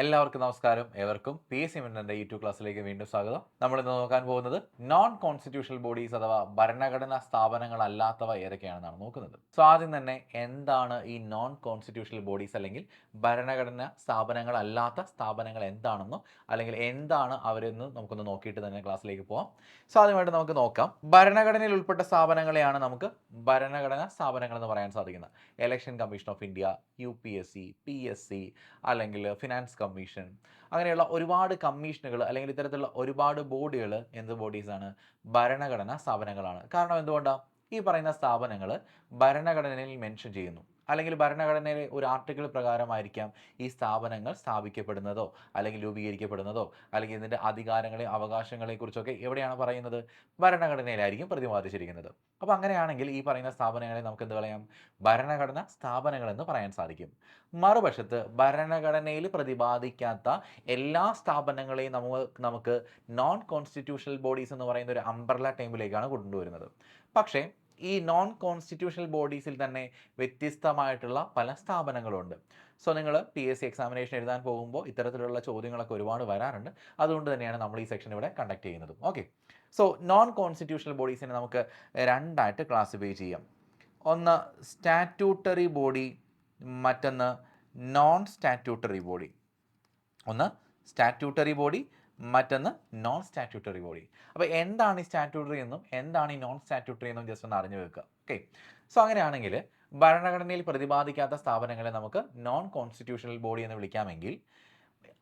എല്ലാവർക്കും നമസ്കാരം. ഏവർക്കും പി. എസ്. സി മിന്നന്റെ യൂട്യൂബ് ക്ലാസ്സിലേക്ക് വീണ്ടും സ്വാഗതം. നമ്മൾ ഇന്ന് നോക്കാൻ പോകുന്നത് നോൺ കോൺസ്റ്റിറ്റ്യൂഷണൽ ബോഡീസ് അഥവാ ഭരണഘടനാ സ്ഥാപനങ്ങൾ അല്ലാത്തവ ഏതൊക്കെയാണെന്നാണ് നോക്കുന്നത്. സോ ആദ്യം തന്നെ എന്താണ് ഈ നോൺ കോൺസ്റ്റിറ്റ്യൂഷണൽ ബോഡീസ് അല്ലെങ്കിൽ ഭരണഘടനാ സ്ഥാപനങ്ങളല്ലാത്ത സ്ഥാപനങ്ങൾ എന്താണെന്നോ അല്ലെങ്കിൽ എന്താണ് അവരെന്ന് നമുക്കൊന്ന് നോക്കിയിട്ട് തന്നെ ക്ലാസ്സിലേക്ക് പോകാം സോ ആദ്യമായിട്ട് നമുക്ക് നോക്കാം. ഭരണഘടനയിൽ ഉൾപ്പെട്ട സ്ഥാപനങ്ങളെയാണ് നമുക്ക് ഭരണഘടനാ സ്ഥാപനങ്ങൾ എന്ന് പറയാൻ സാധിക്കുന്നത്. Election commission of India U P S C P S C അല്ലെങ്കിൽ ഫിനാൻസ് അങ്ങനെയുള്ള ഒരുപാട് കമ്മീഷനുകൾ അല്ലെങ്കിൽ ഇത്തരത്തിലുള്ള ഒരുപാട് ബോഡികൾ എന്ത് ബോഡീസാണ് ഭരണഘടനാ സ്ഥാപനങ്ങളാണ്. കാരണം എന്തുകൊണ്ടാണ് ഈ പറയുന്ന സ്ഥാപനങ്ങൾ ഭരണഘടനയിൽ മെൻഷൻ ചെയ്യുന്നു. അല്ലെങ്കിൽ ഭരണഘടനയിലെ ഒരു ആർട്ടിക്കിൾ പ്രകാരമായിരിക്കാം ഈ സ്ഥാപനങ്ങൾ സ്ഥാപിക്കപ്പെടുന്നതോ അല്ലെങ്കിൽ രൂപീകരിക്കപ്പെടുന്നതോ അല്ലെങ്കിൽ ഇതിന്റെ അധികാരങ്ങളെ അവകാശങ്ങളെയും കുറിച്ചൊക്കെ എവിടെയാണ് പറയുന്നത്? ഭരണഘടനയിലായിരിക്കും പ്രതിപാദിച്ചിരിക്കുന്നത്. അപ്പോൾ അങ്ങനെയാണെങ്കിൽ ഈ പറയുന്ന സ്ഥാപനങ്ങളെ നമുക്ക് എന്ത് പറയാം? ഭരണഘടന സ്ഥാപനങ്ങൾ എന്ന് പറയാൻ സാധിക്കും. മറുവശത്ത് ഭരണഘടനയിൽ പ്രതിപാദിക്കാത്ത എല്ലാ സ്ഥാപനങ്ങളെയും നമുക്ക് നമുക്ക് നോൺ കോൺസ്റ്റിറ്റ്യൂഷണൽ ബോഡീസ് എന്ന് പറയുന്ന ഒരു അംബ്രല ടൈമിലേക്കാണ് കൊണ്ടുവരുന്നത്. പക്ഷേ ഈ നോൺ കോൺസ്റ്റിറ്റ്യൂഷണൽ ബോഡീസിൽ തന്നെ വ്യത്യസ്തമായിട്ടുള്ള പല സ്ഥാപനങ്ങളുണ്ട്. സോ നിങ്ങൾ പി എസ് സി എക്സാമിനേഷൻ എഴുതാൻ പോകുമ്പോൾ ഇത്തരത്തിലുള്ള ചോദ്യങ്ങളൊക്കെ ഒരുപാട് വരാറുണ്ട്. അതുകൊണ്ട് തന്നെയാണ് നമ്മൾ ഈ സെക്ഷൻ ഇവിടെ കണ്ടക്ട് ചെയ്യുന്നത്. ഓക്കെ സോ നോൺ കോൺസ്റ്റിറ്റ്യൂഷണൽ ബോഡീസിനെ നമുക്ക് രണ്ടായിട്ട് ക്ലാസിഫൈ ചെയ്യാം. ഒന്ന് സ്റ്റാറ്റ്യൂട്ടറി ബോഡി മറ്റൊന്ന് നോൺ സ്റ്റാറ്റ്യൂട്ടറി ബോഡി ഒന്ന് സ്റ്റാറ്റ്യൂട്ടറി ബോഡി മറ്റൊന്ന് നോൺ സ്റ്റാറ്റ്യൂട്ടറി ബോഡി അപ്പോൾ എന്താണ് ഈ സ്റ്റാറ്റ്യൂട്ടറി എന്നും എന്താണ് ഈ നോൺ സ്റ്റാറ്റ്യൂട്ടറി എന്നും ജസ്റ്റ് ഒന്ന് അറിഞ്ഞു വെക്കുക. ഓക്കെ സോ അങ്ങനെയാണെങ്കിൽ ഭരണഘടനയിൽ പ്രതിപാദിക്കാത്ത സ്ഥാപനങ്ങളെ നമുക്ക് നോൺ കോൺസ്റ്റിറ്റ്യൂഷണൽ ബോഡി എന്ന് വിളിക്കാമെങ്കിൽ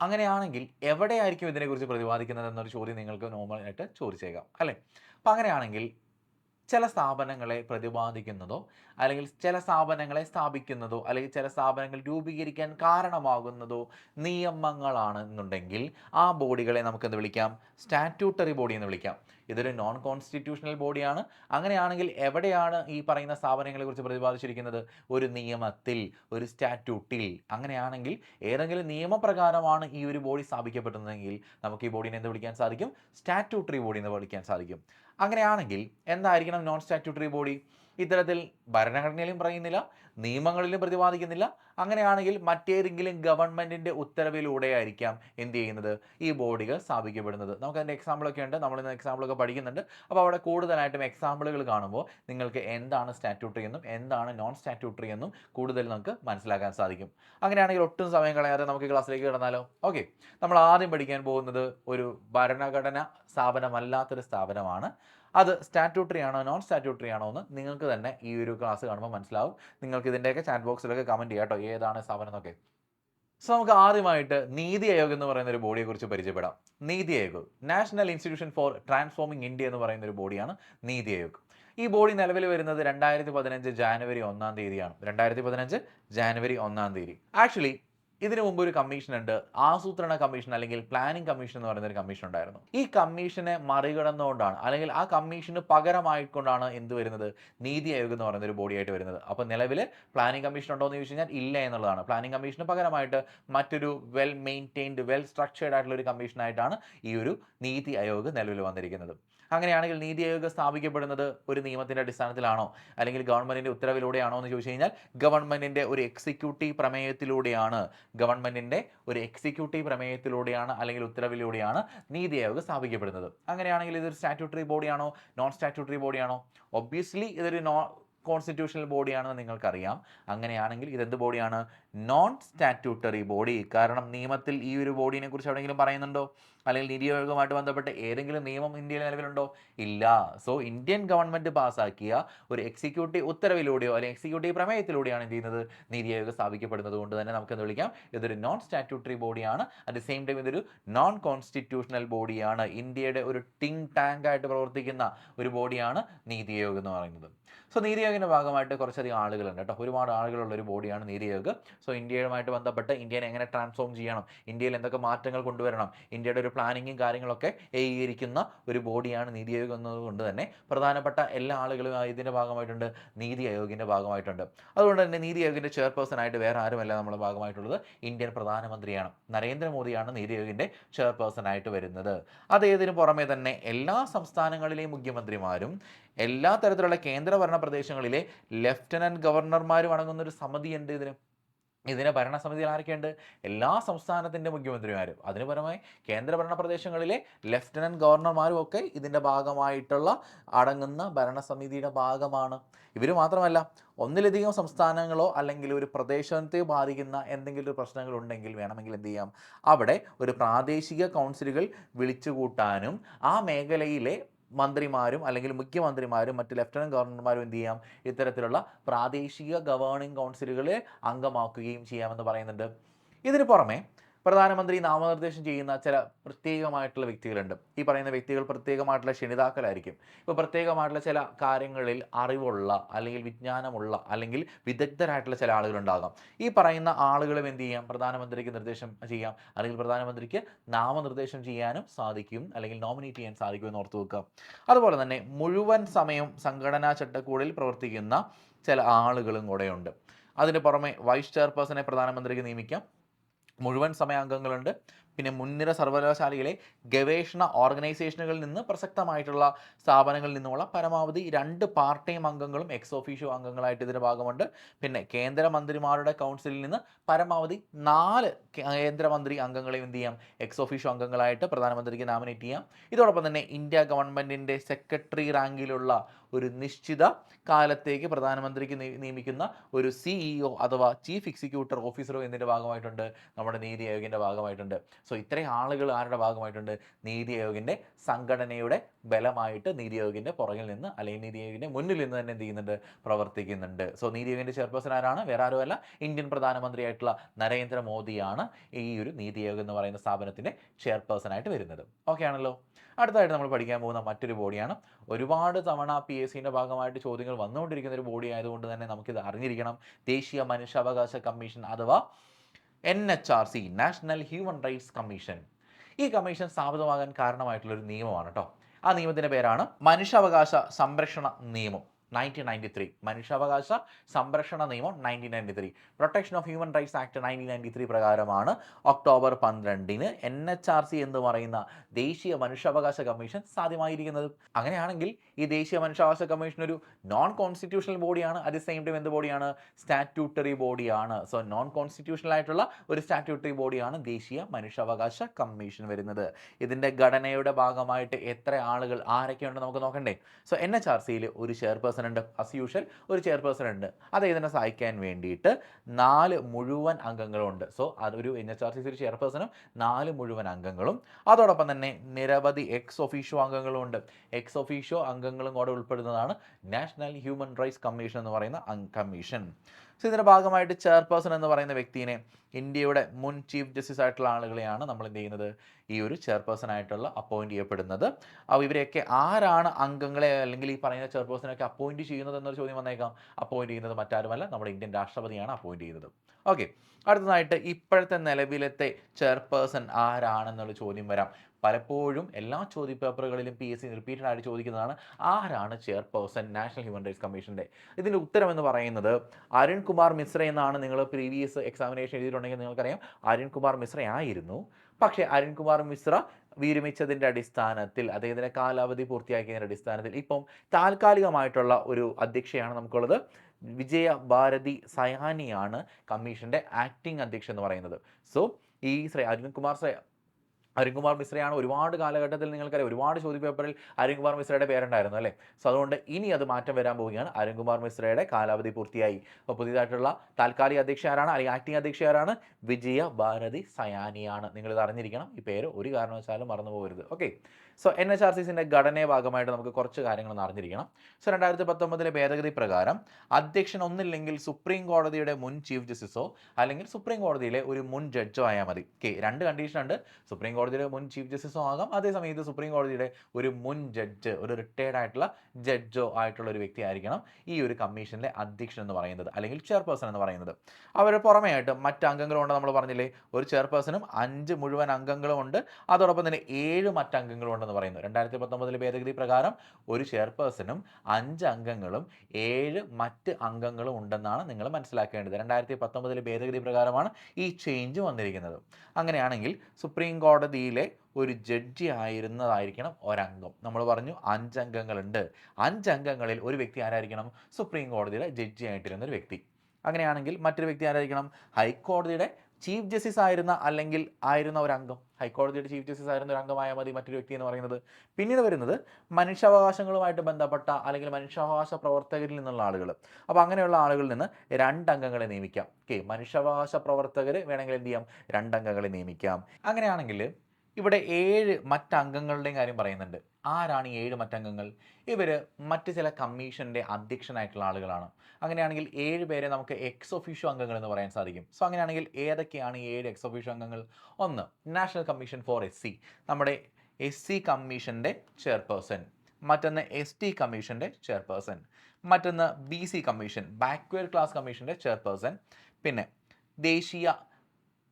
അങ്ങനെയാണെങ്കിൽ എവിടെയായിരിക്കും ഇതിനെക്കുറിച്ച് പ്രതിപാദിക്കുന്നത് എന്നൊരു ചോദ്യം നിങ്ങൾക്ക് നോർമലായിട്ട് ചോദിച്ചേക്കാം. അല്ലേ? അപ്പം അങ്ങനെയാണെങ്കിൽ ചില സ്ഥാപനങ്ങളെ പ്രതിപാദിക്കുന്നതോ അല്ലെങ്കിൽ ചില സ്ഥാപനങ്ങളെ സ്ഥാപിക്കുന്നതോ അല്ലെങ്കിൽ ചില സ്ഥാപനങ്ങൾ രൂപീകരിക്കാൻ കാരണമാകുന്നതോ നിയമങ്ങളാണെന്നുണ്ടെങ്കിൽ ആ ബോഡികളെ നമുക്ക് എന്ത് വിളിക്കാം? സ്റ്റാറ്റ്യൂട്ടറി ബോഡി എന്ന് വിളിക്കാം. ഇതൊരു നോൺ കോൺസ്റ്റിറ്റ്യൂഷണൽ ബോഡിയാണ് അങ്ങനെയാണെങ്കിൽ എവിടെയാണ് ഈ പറയുന്ന സ്ഥാപനങ്ങളെ കുറിച്ച് പ്രതിപാദിച്ചിരിക്കുന്നത്? ഒരു നിയമത്തിൽ ഒരു സ്റ്റാറ്റ്യൂട്ടിൽ അങ്ങനെയാണെങ്കിൽ ഏതെങ്കിലും നിയമപ്രകാരമാണ് ഈ ഒരു ബോഡി സ്ഥാപിക്കപ്പെടുന്നതെങ്കിൽ നമുക്ക് ഈ ബോഡിനെ എന്ത് വിളിക്കാൻ സാധിക്കും? സ്റ്റാറ്റ്യൂട്ടറി ബോഡി എന്ന് വിളിക്കാൻ സാധിക്കും. അങ്ങനെയാണെങ്കിൽ എന്തായിരിക്കണം നോൺ സ്റ്റാറ്റ്യൂട്ടറി ബോഡി ഇത്തരത്തിൽ ഭരണഘടനയിലും പറയുന്നില്ല നിയമങ്ങളിലും പ്രതിപാദിക്കുന്നില്ല. അങ്ങനെയാണെങ്കിൽ മറ്റേതെങ്കിലും ഗവൺമെന്റിന്റെ ഉത്തരവിലൂടെ ആയിരിക്കാം എന്ത് ചെയ്യുന്നത് ഈ ബോഡികൾ സ്ഥാപിക്കപ്പെടുന്നത്. നമുക്ക് അതിന്റെ എക്സാമ്പിളൊക്കെ ഉണ്ട്. നമ്മളിന്ന് എക്സാമ്പിളൊക്കെ പഠിക്കുന്നുണ്ട്. അപ്പോൾ അവിടെ കൂടുതലായിട്ടും എക്സാമ്പിളുകൾ കാണുമ്പോൾ നിങ്ങൾക്ക് എന്താണ് സ്റ്റാറ്റ്യൂട്ടറി എന്നും എന്താണ് നോൺ സ്റ്റാറ്റ്യൂട്ടറി എന്നും കൂടുതൽ നമുക്ക് മനസ്സിലാക്കാൻ സാധിക്കും. അങ്ങനെയാണെങ്കിൽ ഒട്ടും സമയം കളയാതെ നമുക്ക് ക്ലാസ്സിലേക്ക് കിടന്നാലോ? ഓക്കെ നമ്മൾ ആദ്യം പഠിക്കാൻ പോകുന്നത് ഒരു ഭരണഘടന സ്ഥാപനമല്ലാത്തൊരു സ്ഥാപനമാണ്. അത് സ്റ്റാറ്റ്യൂട്ടറി ആണോ നോൺ സ്റ്റാറ്റ്യൂട്ടറി ആണോ എന്ന് നിങ്ങൾക്ക് തന്നെ ഈ ഒരു ക്ലാസ് കാണുമ്പോൾ മനസ്സിലാവും. നിങ്ങൾക്ക് ഇതിന്റെയൊക്കെ ചാറ്റ് ബോക്സിലൊക്കെ കമന്റ് ചെയ്യാം കേട്ടോ ഏതാണ് സ്ഥാപനം എന്നൊക്കെ. സോ നമുക്ക് ആദ്യമായിട്ട് നീതി ആയോഗ് എന്ന് പറയുന്ന ഒരു ബോഡിയെ കുറിച്ച് പരിചയപ്പെടാം. Niti Aayog. National institution for transforming India എന്ന് പറയുന്ന ഒരു ബോഡിയാണ് നീതി ആയോഗ്. ഈ ബോഡി നിലവിൽ വരുന്നത് രണ്ടായിരത്തി പതിനഞ്ച് ജാനുവരി ഒന്നാം തീയതിയാണ്. രണ്ടായിരത്തി പതിനഞ്ച് ജാനുവരി ഒന്നാം തീയതി. ആക്ച്വലി ഇതിനു മുമ്പ് ഒരു കമ്മീഷൻ ഉണ്ട്. ആസൂത്രണ കമ്മീഷൻ അല്ലെങ്കിൽ പ്ലാനിംഗ് കമ്മീഷൻ എന്ന് പറയുന്ന ഒരു കമ്മീഷൻ ഉണ്ടായിരുന്നു. ഈ കമ്മീഷനെ മറികടന്നുകൊണ്ടാണ് അല്ലെങ്കിൽ ആ കമ്മീഷന് പകരമായിക്കൊണ്ടാണ് എന്ത് വരുന്നത്? നീതി ആയോഗ് എന്ന് പറയുന്ന ഒരു ബോഡിയായിട്ട് വരുന്നത്. അപ്പോൾ നിലവിൽ പ്ലാനിംഗ് കമ്മീഷൻ ഉണ്ടോ എന്ന് ചോദിച്ചു കഴിഞ്ഞാൽ ഇല്ല എന്നുള്ളതാണ്. പ്ലാനിംഗ് കമ്മീഷന് പകരമായിട്ട് മറ്റൊരു വെൽ മെയിന്റെയിൻഡ് വെൽ സ്ട്രക്ചേർഡ് ആയിട്ടുള്ള ഒരു കമ്മീഷനായിട്ടാണ് ഈ ഒരു നീതി ആയോഗ് നിലവിൽ വന്നിരിക്കുന്നത്. അങ്ങനെയാണെങ്കിൽ നീതി ആയോഗ് സ്ഥാപിക്കപ്പെടുന്നത് ഒരു നിയമത്തിന്റെ അടിസ്ഥാനത്തിലാണോ? അല്ലെങ്കിൽ ഗവൺമെന്റിന്റെ ഉത്തരവിലൂടെയാണോ എന്ന് ചോദിച്ചു കഴിഞ്ഞാൽ ഗവൺമെന്റിന്റെ ഒരു എക്സിക്യൂട്ടീവ് പ്രമേയത്തിലൂടെയാണ്. ഗവൺമെന്റിന്റെ ഒരു എക്സിക്യൂട്ടീവ് പ്രമേയത്തിലൂടെയാണ് അല്ലെങ്കിൽ ഉത്തരവിലൂടെയാണ് നീതി ആയോഗ് സ്ഥാപിക്കപ്പെടുന്നത്. അങ്ങനെയാണെങ്കിൽ ഇതൊരു സ്റ്റാറ്റ്യൂട്ടറി ബോഡിയാണോ നോൺ സ്റ്റാറ്റ്യൂട്ടറി ബോഡിയാണോ ഒബ്വിയസ്ലി ഇതൊരു നോ കോൺസ്റ്റിറ്റ്യൂഷണൽ ബോഡിയാണെന്ന് നിങ്ങൾക്കറിയാം. അങ്ങനെയാണെങ്കിൽ ഇതെന്ത് ബോഡിയാണ് നോൺ സ്റ്റാറ്റ്യൂട്ടറി ബോഡി കാരണം നിയമത്തിൽ ഈ ഒരു ബോഡിനെ കുറിച്ച് എവിടെയെങ്കിലും പറയുന്നുണ്ടോ? അല്ലെങ്കിൽ നീതി ബന്ധപ്പെട്ട ഏതെങ്കിലും നിയമം ഇന്ത്യയിൽ നിലവിലുണ്ടോ? ഇല്ല. സോ ഇന്ത്യൻ ഗവൺമെന്റ് പാസ്സാക്കിയ ഒരു എക്സിക്യൂട്ടീവ് ഉത്തരവിലൂടെയോ അല്ലെങ്കിൽ എക്സിക്യൂട്ടീവ് പ്രമേയത്തിലൂടെയാണ് എന്ത് ചെയ്യുന്നത്? നീതി ആയോഗ് സ്ഥാപിക്കപ്പെടുന്നത് കൊണ്ട് തന്നെ നമുക്ക് എന്ത് വിളിക്കാം? ഇതൊരു നോൺ സ്റ്റാറ്റ്യൂട്ടറി ബോഡിയാണ് അറ്റ് ദി സെയിം ടൈം ഇതൊരു നോൺ കോൺസ്റ്റിറ്റ്യൂഷണൽ ബോഡിയാണ് ഇന്ത്യയുടെ ഒരു ടിങ് ടാങ്ക് ആയിട്ട് പ്രവർത്തിക്കുന്ന ഒരു ബോഡിയാണ് നീതി ആയോഗ് എന്ന് പറയുന്നത്. സോ നീതി ആയോഗിന്റെ ഭാഗമായിട്ട് കുറച്ചധികം ആളുകളുണ്ട് കേട്ടോ ഒരുപാട് ആളുകളുള്ള ഒരു ബോഡിയാണ് നീതി ആയോഗ് സോ ഇന്ത്യയുമായിട്ട് ബന്ധപ്പെട്ട് ഇന്ത്യനെ എങ്ങനെ ട്രാൻസ്ഫോം ചെയ്യണം? ഇന്ത്യയിൽ എന്തൊക്കെ മാറ്റങ്ങൾ കൊണ്ടുവരണം? ഇന്ത്യയുടെ ഒരു പ്ലാനിങ്ങും കാര്യങ്ങളൊക്കെ ഏകീകരിക്കുന്ന ഒരു ബോഡിയാണ് നീതി ആയോഗ് എന്നതുകൊണ്ട് തന്നെ പ്രധാനപ്പെട്ട എല്ലാ ആളുകളും ഇതിന്റെ ഭാഗമായിട്ടുണ്ട് നീതി ആയോഗിന്റെ ഭാഗമായിട്ടുണ്ട്. അതുകൊണ്ട് തന്നെ നീതി ആയോഗിന്റെ ചെയർപേഴ്സൺ ആയിട്ട് വേറെ ആരുമല്ല നമ്മുടെ ഭാഗമായിട്ടുള്ളത് ഇന്ത്യൻ പ്രധാനമന്ത്രിയാണ്. നരേന്ദ്രമോദിയാണ് നീതി ആയോഗിന്റെ ചെയർപേഴ്സൺ ആയിട്ട് വരുന്നത്. അതേതിനു പുറമെ തന്നെ എല്ലാ സംസ്ഥാനങ്ങളിലെയും മുഖ്യമന്ത്രിമാരും എല്ലാ തരത്തിലുള്ള കേന്ദ്രഭരണ പ്രദേശങ്ങളിലെ ലെഫ്റ്റനന്റ് ഗവർണർമാരും അടങ്ങുന്ന ഒരു സമിതി ഉണ്ട് ഇതിന്? ഇതിന് ഭരണസമിതിയിൽ ആരൊക്കെയുണ്ട്? എല്ലാ സംസ്ഥാനത്തിന്റെ മുഖ്യമന്ത്രിമാരും. അതിന് കേന്ദ്ര കേന്ദ്രഭരണ പ്രദേശങ്ങളിലെ ലെഫ്റ്റനന്റ് ഗവർണർമാരും ഒക്കെ ഇതിന്റെ ഭാഗമായിട്ടുള്ള അടങ്ങുന്ന ഭരണസമിതിയുടെ ഭാഗമാണ്. ഇവർ മാത്രമല്ല ഒന്നിലധികം സംസ്ഥാനങ്ങളോ അല്ലെങ്കിൽ ഒരു പ്രദേശത്തെ ബാധിക്കുന്ന എന്തെങ്കിലും പ്രശ്നങ്ങൾ ഉണ്ടെങ്കിൽ വേണമെങ്കിൽ എന്ത് ചെയ്യാം? അവിടെ ഒരു പ്രാദേശിക കൗൺസിലുകൾ വിളിച്ചു കൂട്ടാനും ആ മേഖലയിലെ മന്ത്രിമാരും അല്ലെങ്കിൽ മുഖ്യമന്ത്രിമാരും മറ്റ് ലെഫ്റ്റനന്റ് ഗവർണർമാരും എന്ത് ചെയ്യാം? ഇത്തരത്തിലുള്ള പ്രാദേശിക ഗവേണിംഗ് കൗൺസിലുകളെ അംഗമാക്കുകയും ചെയ്യാമെന്ന് പറയുന്നുണ്ട്. ഇതിന് പുറമെ പ്രധാനമന്ത്രി നാമനിർദ്ദേശം ചെയ്യുന്ന ചില പ്രത്യേകമായിട്ടുള്ള വ്യക്തികളുണ്ട്. ഈ പറയുന്ന വ്യക്തികൾ പ്രത്യേകമായിട്ടുള്ള ക്ഷണിതാക്കളായിരിക്കും ഇപ്പോൾ പ്രത്യേകമായിട്ടുള്ള ചില കാര്യങ്ങളിൽ അറിവുള്ള അല്ലെങ്കിൽ വിജ്ഞാനമുള്ള അല്ലെങ്കിൽ വിദഗ്ധരായിട്ടുള്ള ചില ആളുകളുണ്ടാകാം. ഈ പറയുന്ന ആളുകളും എന്ത് ചെയ്യാം? പ്രധാനമന്ത്രിക്ക് നിർദ്ദേശം ചെയ്യാം. അല്ലെങ്കിൽ പ്രധാനമന്ത്രിക്ക് നാമനിർദ്ദേശം ചെയ്യാനും സാധിക്കും. അല്ലെങ്കിൽ നോമിനേറ്റ് ചെയ്യാൻ സാധിക്കും എന്ന് ഓർത്തു വെക്കുക. അതുപോലെ തന്നെ മുഴുവൻ സമയം സംഘടനാ ചട്ടക്കൂടിൽ പ്രവർത്തിക്കുന്ന ചില ആളുകളും കൂടെയുണ്ട്. അതിന് പുറമെ വൈസ് ചെയർപേഴ്സണെ പ്രധാനമന്ത്രിക്ക് നിയമിക്കാം. മുഴുവൻ സമയാംഗങ്ങളുണ്ട്. പിന്നെ മുൻനിര സർവകലാശാലയിലെ ഗവേഷണ ഓർഗനൈസേഷനുകളിൽ നിന്ന് പ്രസക്തമായിട്ടുള്ള സ്ഥാപനങ്ങളിൽ നിന്നുമുള്ള പരമാവധി രണ്ട് പാർട്ട് ടൈം അംഗങ്ങളും എക്സ് ഓഫീഷ്യോ അംഗങ്ങളായിട്ട് ഇതിന്റെ ഭാഗമുണ്ട്. പിന്നെ കേന്ദ്രമന്ത്രിമാരുടെ കൗൺസിലിൽ നിന്ന് പരമാവധി നാല് കേന്ദ്രമന്ത്രി അംഗങ്ങളെയും എന്ത് ചെയ്യാം? എക്സ് ഓഫീഷ്യോ അംഗങ്ങളായിട്ട് പ്രധാനമന്ത്രിക്ക് നാമിനേറ്റ് ചെയ്യാം. ഇതോടൊപ്പം തന്നെ ഇന്ത്യ ഗവൺമെന്റിന്റെ സെക്രട്ടറി റാങ്കിലുള്ള ഒരു നിശ്ചിത കാലത്തേക്ക് പ്രധാനമന്ത്രിക്ക് നിയമിക്കുന്ന ഒരു സിഇഒ അഥവാ ചീഫ് എക്സിക്യൂട്ടീവ് ഓഫീസറോ എന്നതിന്റെ ഭാഗമായിട്ടുണ്ട്? നമ്മുടെ നീതി ആയോഗിന്റെ ഭാഗമായിട്ടുണ്ട്. സോ ഇത്രയും ആളുകൾ ആരുടെ ഭാഗമായിട്ടുണ്ട്? നീതി ആയോഗിന്റെ സംഘടനയുടെ ബലമായിട്ട് നീതിയോഗിന്റെ പുറകിൽ നിന്ന് അല്ലെങ്കിൽ നീതിയോഗിന്റെ മുന്നിൽ നിന്ന് തന്നെ എന്ത് ചെയ്യുന്നുണ്ട്? പ്രവർത്തിക്കുന്നുണ്ട്. സോ നീതിയോഗിന്റെ ചെയർപേഴ്സൺ ആരാണ്? വേറെ ആരുമല്ല. ഇന്ത്യൻ പ്രധാനമന്ത്രിയായിട്ടുള്ള നരേന്ദ്രമോദിയാണ് ഈ ഒരു നീതിയോഗം എന്ന് പറയുന്ന സ്ഥാപനത്തിന്റെ ചെയർപേഴ്സൺ ആയിട്ട് വരുന്നത്. ഓക്കെ ആണല്ലോ? അടുത്തായിട്ട് നമ്മൾ പഠിക്കാൻ പോകുന്ന മറ്റൊരു ബോഡിയാണ്. ഒരുപാട് തവണ പി എസ് സിന്റെ ഭാഗമായിട്ട് ചോദ്യങ്ങൾ വന്നുകൊണ്ടിരിക്കുന്ന ഒരു ബോഡി ആയതുകൊണ്ട് തന്നെ നമുക്കിത് അറിഞ്ഞിരിക്കണം. ദേശീയ മനുഷ്യാവകാശ കമ്മീഷൻ അഥവാ N H R C national human rights commission ഈ കമ്മീഷൻ സ്ഥാപിതമാകാൻ കാരണമായിട്ടുള്ളൊരു നിയമമാണ് കേട്ടോ ആ നിയമത്തിന്റെ പേരാണ് മനുഷ്യാവകാശ സംരക്ഷണ നിയമം. നയന്റീൻ നയന്റി ത്രീ മനുഷ്യാവകാശ സംരക്ഷണ നിയമം nineteen ninety three protection of human rights act nineteen ninety three പ്രകാരമാണ് ഒക്ടോബർ പന്ത്രണ്ടിന് എൻ എച്ച് ആർ സി എന്ന് പറയുന്ന ദേശീയ മനുഷ്യാവകാശ കമ്മീഷൻ സാധ്യമായിരിക്കുന്നത്. അങ്ങനെയാണെങ്കിൽ ഈ ദേശീയ മനുഷ്യാവകാശ കമ്മീഷൻ ഒരു നോൺ കോൺസ്റ്റിറ്റ്യൂഷണൽ ബോഡിയാണ് അറ്റ് സെയിം ടൈം എന്ത് ബോഡിയാണ്? സ്റ്റാറ്റ്യൂട്ടറി ബോഡിയാണ്. സോ നോൺ കോൺസ്റ്റിറ്റ്യൂഷണൽ ആയിട്ടുള്ള ഒരു സ്റ്റാറ്റ്യൂട്ടറി ബോഡിയാണ് ദേശീയ മനുഷ്യാവകാശ കമ്മീഷൻ വരുന്നത്. ഇതിന്റെ ഘടനയുടെ ഭാഗമായിട്ട് എത്ര ആളുകൾ ആരൊക്കെയുണ്ട് നമുക്ക് നോക്കണ്ടേ? സോ എൻ എച്ച് ആർ സിയിൽ ഒരു ചെയർപേഴ്സൺ ഉണ്ട്. അസ് യൂഷ്വൽ ഒരു ചെയർപേഴ്സൺ ഉണ്ട്. അത് ഇതിനെ സഹായിക്കാൻ വേണ്ടിയിട്ട് നാല് മുഴുവൻ അംഗങ്ങളുണ്ട് സോ അതൊരു എൻ എച്ച് ആർ സി ഒരു ചെയർപേഴ്സണും നാല് മുഴുവൻ അംഗങ്ങളും. അതോടൊപ്പം തന്നെ നിരവധി എക്സ് ഒഫീഷ്യോ അംഗങ്ങളും ഉണ്ട്. എക്സ് ഒഫീഷ്യോ അംഗങ്ങളും കൂടെ ഉൾപ്പെടുന്നതാണ് നാഷണൽ ഹ്യൂമൻ റൈറ്റ്സ് കമ്മീഷൻ എന്ന് പറയുന്ന കമ്മീഷൻ സോ ഇതിന്റെ ഭാഗമായിട്ട് ചെയർപേഴ്സൺ എന്ന് പറയുന്ന വ്യക്തിനെ ഇന്ത്യയുടെ മുൻ ചീഫ് ജസ്റ്റിസ് ആയിട്ടുള്ള ആളുകളെയാണ് നമ്മൾ എന്ത് ചെയ്യുന്നത്? ഈ ഒരു ചെയർപേഴ്സൺ ആയിട്ടുള്ള അപ്പോയിന്റ് ചെയ്യപ്പെടുന്നത്. ഇവരെയൊക്കെ ആരാണ് അംഗങ്ങളെ അല്ലെങ്കിൽ ഈ പറയുന്ന ചെയർപേഴ്സണൊക്കെ അപ്പോയിന്റ് ചെയ്യുന്നത് എന്നൊരു ചോദ്യം വന്നേക്കാം. അപ്പോയിന്റ് ചെയ്യുന്നത് മറ്റാരുമല്ല നമ്മുടെ ഇന്ത്യൻ രാഷ്ട്രപതിയാണ് അപ്പോയിന്റ് ചെയ്യുന്നത്. ഓക്കെ. അടുത്തതായിട്ട് ഇപ്പോഴത്തെ നിലവിലത്തെ ചെയർപേഴ്സൺ ആരാണെന്നുള്ള ചോദ്യം വരാം. പലപ്പോഴും എല്ലാ ചോദ്യപേപ്പറുകളിലും പി എസ് സി റിപ്പീറ്റഡ് ആയിട്ട് ചോദിക്കുന്നതാണ് ആരാണ് ചെയർപേഴ്സൺ നാഷണൽ ഹ്യൂമൻ റൈറ്റ്സ് കമ്മീഷന്റെ? ഇതിന്റെ ഉത്തരം എന്ന് പറയുന്നത് അരുൺ കുമാർ മിശ്ര എന്നാണ് നിങ്ങൾ പ്രീവിയസ് എക്സാമിനേഷൻ എഴുതിയിട്ടുണ്ടെങ്കിൽ നിങ്ങൾക്കറിയാം. അരുൺ കുമാർ മിശ്ര ആയിരുന്നു പക്ഷേ അരുൺകുമാർ മിശ്ര വിരമിച്ചതിന്റെ അടിസ്ഥാനത്തിൽ അദ്ദേഹത്തിന്റെ കാലാവധി പൂർത്തിയാക്കിയതിന്റെ അടിസ്ഥാനത്തിൽ ഇപ്പം താൽക്കാലികമായിട്ടുള്ള ഒരു അധ്യക്ഷയാണ് നമുക്കുള്ളത്. വിജയ ഭാരതി സയാനിയാണ് കമ്മീഷന്റെ ആക്ടിംഗ് അധ്യക്ഷ എന്ന് പറയുന്നത്. സോ ഈ ശ്രീ അരുൺകുമാർ അരുൺകുമാർ മിശ്രയാണ് ഒരുപാട് കാലഘട്ടത്തിൽ നിങ്ങൾക്കറിയാം ഒരുപാട് ചോദ്യപേപ്പറിൽ അരുൺകുമാർ മിശ്രയുടെ പേരുണ്ടായിരുന്നു അല്ലേ? സോ അതുകൊണ്ട് ഇനി അത് മാറ്റം വരാൻ പോവുകയാണ്. അരുൺകുമാർ മിശ്രയുടെ കാലാവധി പൂർത്തിയായി. അപ്പോൾ പുതിയതായിട്ടുള്ള താൽക്കാലിക അധ്യക്ഷ ആരാണ്? അല്ലെങ്കിൽ ആക്ടിംഗ് അധ്യക്ഷ ആരാണ്? വിജയ ഭാരതി സയാനിയാണ്. നിങ്ങളിത് അറിഞ്ഞിരിക്കണം. ഈ പേര് ഒരു കാരണവശാലും മറന്നു പോകരുത് okay so N H R C സിന്റെ ഘടനയെ ഭാഗമായിട്ട് നമുക്ക് കുറച്ച് കാര്യങ്ങൾ അറിഞ്ഞിരിക്കണം. സോ രണ്ടായിരത്തി പത്തൊമ്പതിലെ ഭേദഗതി പ്രകാരം അധ്യക്ഷൻ ഒന്നില്ലെങ്കിൽ സുപ്രീം കോടതിയുടെ മുൻ ചീഫ് ജസ്റ്റിസോ അല്ലെങ്കിൽ സുപ്രീം കോടതിയിലെ ഒരു മുൻ ജഡ്ജോ ആയാൽ മതി. ഓക്കെ രണ്ട് കണ്ടീഷൻ ഉണ്ട്. സുപ്രീം കോടതിയുടെ മുൻ ചീഫ് ജസ്റ്റിസോ ആകാം. അതേസമയത്ത് സുപ്രീം കോടതിയുടെ ഒരു മുൻ ജഡ്ജ് ഒരു റിട്ടയർഡ് ആയിട്ടുള്ള ജഡ്ജോ ആയിട്ടുള്ള ഒരു വ്യക്തി ആയിരിക്കണം ഈ ഒരു കമ്മീഷനിലെ അധ്യക്ഷൻ എന്ന് പറയുന്നത് അല്ലെങ്കിൽ ചെയർപേഴ്സൺ എന്ന് പറയുന്നത്. അവരുടെ പുറമെയായിട്ട് മറ്റ് അംഗങ്ങളുണ്ട് നമ്മൾ പറഞ്ഞില്ലേ ഒരു ചെയർപേഴ്സണും അഞ്ച് മുഴുവൻ അംഗങ്ങളും ഉണ്ട്. അതോടൊപ്പം തന്നെ ഏഴ് മറ്റ് അംഗങ്ങളും ഉണ്ടെന്ന് പറയുന്നു. രണ്ടായിരത്തി പത്തൊമ്പതിലെ ഭേദഗതി പ്രകാരം ഒരു ചെയർപേഴ്സണും അഞ്ച് അംഗങ്ങളും ഏഴ് മറ്റ് അംഗങ്ങളും ഉണ്ടെന്നാണ് നിങ്ങൾ മനസ്സിലാക്കേണ്ടത്. രണ്ടായിരത്തി പത്തൊമ്പതിലെ ഭേദഗതി പ്രകാരമാണ് ഈ ചേഞ്ച് വന്നിരിക്കുന്നത്. അങ്ങനെയാണെങ്കിൽ സുപ്രീം കോടതിയിലെ ഒരു ജഡ്ജി ആയിരുന്നതായിരിക്കണം ഒരംഗം. നമ്മൾ പറഞ്ഞു അഞ്ചംഗങ്ങളുണ്ട് അഞ്ചംഗങ്ങളിൽ ഒരു വ്യക്തി ആരായിരിക്കണം? സുപ്രീം കോടതിയിലെ ജഡ്ജി ആയിട്ടിരുന്ന ഒരു വ്യക്തി. അങ്ങനെയാണെങ്കിൽ മറ്റൊരു വ്യക്തി ആരായിരിക്കണം? ഹൈക്കോടതിയുടെ ചീഫ് ജസ്റ്റിസ് ആയിരുന്ന അല്ലെങ്കിൽ ആയിരുന്ന ഒരു അംഗം ഹൈക്കോടതിയുടെ ചീഫ് ജസ്റ്റിസ് ആയിരുന്ന ഒരു അംഗമായ മതി മറ്റൊരു വ്യക്തി എന്ന് പറയുന്നത്. പിന്നീട് വരുന്നത് മനുഷ്യാവകാശങ്ങളുമായിട്ട് ബന്ധപ്പെട്ട അല്ലെങ്കിൽ മനുഷ്യാവകാശ പ്രവർത്തകരിൽ നിന്നുള്ള ആളുകൾ അപ്പോൾ അങ്ങനെയുള്ള ആളുകളിൽ നിന്ന് രണ്ട് അംഗങ്ങളെ നിയമിക്കാം. ഓക്കെ മനുഷ്യാവകാശ പ്രവർത്തകർ വേണമെങ്കിൽ എന്ത് ചെയ്യാം? രണ്ട് അംഗങ്ങളെ നിയമിക്കാം. അങ്ങനെയാണെങ്കിൽ ഇവിടെ ഏഴ് മറ്റംഗങ്ങളുടെയും കാര്യം പറയുന്നുണ്ട്. ആരാണ് ഈ ഏഴ് മറ്റംഗങ്ങൾ? ഇവർ മറ്റ് ചില കമ്മീഷന്റെ അധ്യക്ഷനായിട്ടുള്ള ആളുകളാണ്. അങ്ങനെയാണെങ്കിൽ ഏഴ് പേരെ നമുക്ക് എക്സ് ഒഫീഷ്യോ അംഗങ്ങൾ എന്ന് പറയാൻ സാധിക്കും. സോ അങ്ങനെയാണെങ്കിൽ ഏതൊക്കെയാണ് ഈ ഏഴ് എക്സ് ഒഫീഷ്യോ അംഗങ്ങൾ? ഒന്ന് national commission for S C നമ്മുടെ എസ് സി കമ്മീഷന്റെ ചെയർപേഴ്സൺ. മറ്റൊന്ന് എസ് ടി കമ്മീഷന്റെ ചെയർപേഴ്സൺ. മറ്റൊന്ന് B C commission backward class കമ്മീഷന്റെ ചെയർപേഴ്സൺ. പിന്നെ ദേശീയ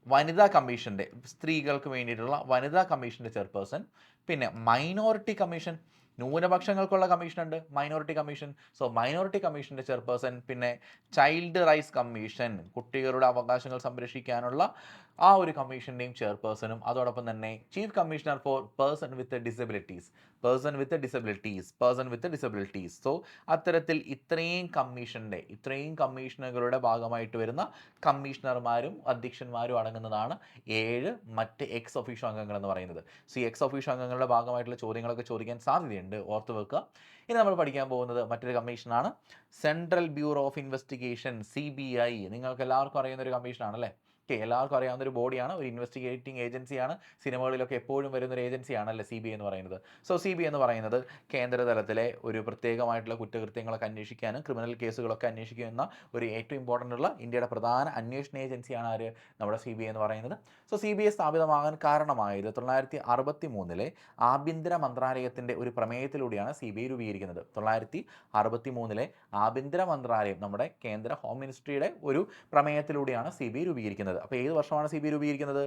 വനിതാ കമ്മീഷന്റെ സ്ത്രീകൾക്ക് വേണ്ടിയിട്ടുള്ള വനിതാ കമ്മീഷന്റെ ചെയർപേഴ്സൺ പിന്നെ മൈനോറിറ്റി കമ്മീഷൻ ന്യൂനപക്ഷങ്ങൾക്കുള്ള കമ്മീഷനുണ്ട് മൈനോറിറ്റി കമ്മീഷൻ സോ മൈനോറിറ്റി കമ്മീഷന്റെ ചെയർപേഴ്സൺ പിന്നെ ചൈൽഡ് റൈറ്റ്സ് കമ്മീഷൻ കുട്ടികളുടെ അവകാശങ്ങൾ സംരക്ഷിക്കാനുള്ള ആ ഒരു കമ്മീഷന്റെയും ചെയർപേഴ്സണും അതോടൊപ്പം തന്നെ chief commissioner for person with disabilities person with disabilities person with disabilities so അത്തരത്തിൽ ഇത്രയും കമ്മീഷന്റെ ഇത്രയും കമ്മീഷനുകളുടെ ഭാഗമായിട്ട് വരുന്ന കമ്മീഷണർമാരും അധ്യക്ഷന്മാരും അടങ്ങുന്നതാണ് ഏഴ് മറ്റ് എക്സ് ഒഫീഷ്യോ അംഗങ്ങൾ എന്ന് പറയുന്നത്. സോ ഈ എക്സ് ഒഫീഷ്യോ അംഗങ്ങളുടെ ഭാഗമായിട്ടുള്ള ചോദ്യങ്ങളൊക്കെ ചോദിക്കാൻ സാധ്യതയുണ്ട്. ഓർത്ത് വെക്കുക. ഇനി നമ്മൾ പഠിക്കാൻ പോകുന്നത് മറ്റൊരു കമ്മീഷനാണ്. Central bureau of investigation C B I. നിങ്ങൾക്ക് എല്ലാവർക്കും അറിയുന്ന ഒരു കമ്മീഷനാണ് അല്ലേ? ഓക്കെ എല്ലാവർക്കും അറിയാവുന്ന ഒരു ബോഡിയാണ്. ഒരു ഇൻവെസ്റ്റിഗേറ്റിംഗ് ഏജൻസിയാണ് സിനിമകളിലൊക്കെ എപ്പോഴും വരുന്ന ഒരു ഏജൻസിയാണ് അല്ലേ സി ബി എന്ന് പറയുന്നത്. സോ സി ബി എന്ന് പറയുന്നത് കേന്ദ്രതലത്തിലെ ഒരു പ്രത്യേകമായിട്ടുള്ള കുറ്റകൃത്യങ്ങളൊക്കെ അന്വേഷിക്കാനും ക്രിമിനൽ കേസുകളൊക്കെ അന്വേഷിക്കുന്ന ഒരു ഏറ്റവും ഇമ്പോർട്ടന്റ് ഉള്ള ഇന്ത്യയുടെ പ്രധാന അന്വേഷണ ഏജൻസിയാണ് ആര്? നമ്മുടെ സി ബി എന്ന് പറയുന്നത്. സോ സി ബി ഐ സ്ഥാപിതമാകാൻ കാരണമായത് തൊള്ളായിരത്തി അറുപത്തി മൂന്നിലെ ആഭ്യന്തര മന്ത്രാലയത്തിന്റെ ഒരു പ്രമേയത്തിലൂടെയാണ് സി ബി ഐ രൂപീകരിക്കുന്നത്. തൊള്ളായിരത്തി അറുപത്തി മൂന്നിലെ ആഭ്യന്തര മന്ത്രാലയം നമ്മുടെ കേന്ദ്ര ഹോം മിനിസ്ട്രിയുടെ ഒരു പ്രമേയത്തിലൂടെയാണ് സി ബി ഐ രൂപീകരിക്കുന്നത്. അപ്പോൾ ഏത് വർഷമാണ് സി ബി രൂപീകരിക്കുന്നത്?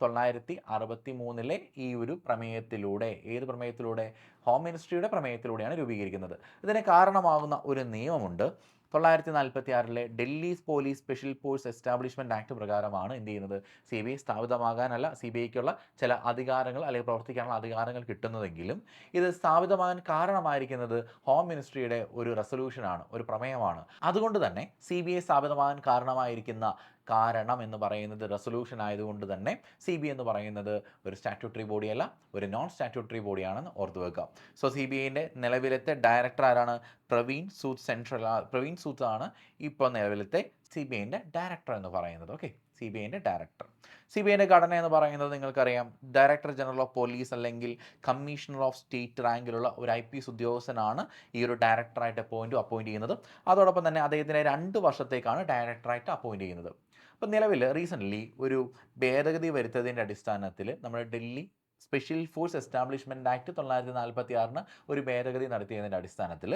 തൊള്ളായിരത്തി അറുപത്തി മൂന്നിലെ ഈ ഒരു പ്രമേയത്തിലൂടെ ഏത് പ്രമേയത്തിലൂടെ? ഹോം മിനിസ്ട്രിയുടെ പ്രമേയത്തിലൂടെയാണ് രൂപീകരിക്കുന്നത്. ഇതിന് കാരണമാകുന്ന ഒരു നിയമമുണ്ട്. തൊള്ളായിരത്തി നാൽപ്പത്തി ആറിലെ Delhi police special force establishment act പ്രകാരമാണ് എന്ത് ചെയ്യുന്നത്? സി ബി ഐ സ്ഥാപിതമാകാനല്ല സി ബി ഐക്കുള്ള ചില അധികാരങ്ങൾ അല്ലെങ്കിൽ പ്രവർത്തിക്കാനുള്ള അധികാരങ്ങൾ കിട്ടുന്നതെങ്കിലും ഇത് സ്ഥാപിതമാകാൻ കാരണമായിരിക്കുന്നത് ഹോം മിനിസ്ട്രിയുടെ ഒരു റെസൊല്യൂഷനാണ് ഒരു പ്രമേയമാണ്. അതുകൊണ്ട് തന്നെ സി ബി ഐ സ്ഥാപിതമാകാൻ കാരണമായിരിക്കുന്ന കാരണം എന്ന് പറയുന്നത് റെസൊല്യൂഷൻ ആയതുകൊണ്ട് തന്നെ സി ബി എന്ന് പറയുന്നത് ഒരു സ്റ്റാറ്റ്യൂട്ടറി ബോഡിയല്ല ഒരു നോൺ സ്റ്റാറ്റ്യൂട്ടറി ബോഡിയാണെന്ന് ഓർത്ത് വെക്കുക. സോ സി ബി ഐന്റെ നിലവിലത്തെ ഡയറക്ടർ ആരാണ്? പ്രവീൺ സൂത്ത് സെൻട്രൽ പ്രവീൺ സൂത്ത് ആണ് ഇപ്പോൾ നിലവിലത്തെ സി ബി ഐന്റെ ഡയറക്ടർ എന്ന് പറയുന്നത്. ഓക്കെ സി ബി ഐന്റെ ഡയറക്ടർ സി ബി ഐന്റെ ഘടന എന്ന് പറയുന്നത് നിങ്ങൾക്കറിയാം. ഡയറക്ടർ ജനറൽ ഓഫ് പോലീസ് അല്ലെങ്കിൽ കമ്മീഷണർ ഓഫ് സ്റ്റേറ്റ് റാങ്കിലുള്ള ഒരു ഐ പി എസ് ഉദ്യോഗസ്ഥനാണ് ഈ ഒരു ഡയറക്ടറായിട്ട് അപ്പോയിന്റ് അപ്പോയിന്റ് ചെയ്യുന്നത്. അതോടൊപ്പം തന്നെ അദ്ദേഹത്തിനെ രണ്ട് വർഷത്തേക്കാണ് ഡയറക്ടറായിട്ട് അപ്പോയിന്റ് ചെയ്യുന്നത്. അപ്പോൾ നിലവിൽ റീസെന്റ്ലി ഒരു ഭേദഗതി വരുത്തതിന്റെ അടിസ്ഥാനത്തിൽ നമ്മുടെ Delhi special force establishment act തൊള്ളായിരത്തി നാൽപ്പത്തി ആറിന് ഒരു ഭേദഗതി നടത്തിയതിന്റെ അടിസ്ഥാനത്തിൽ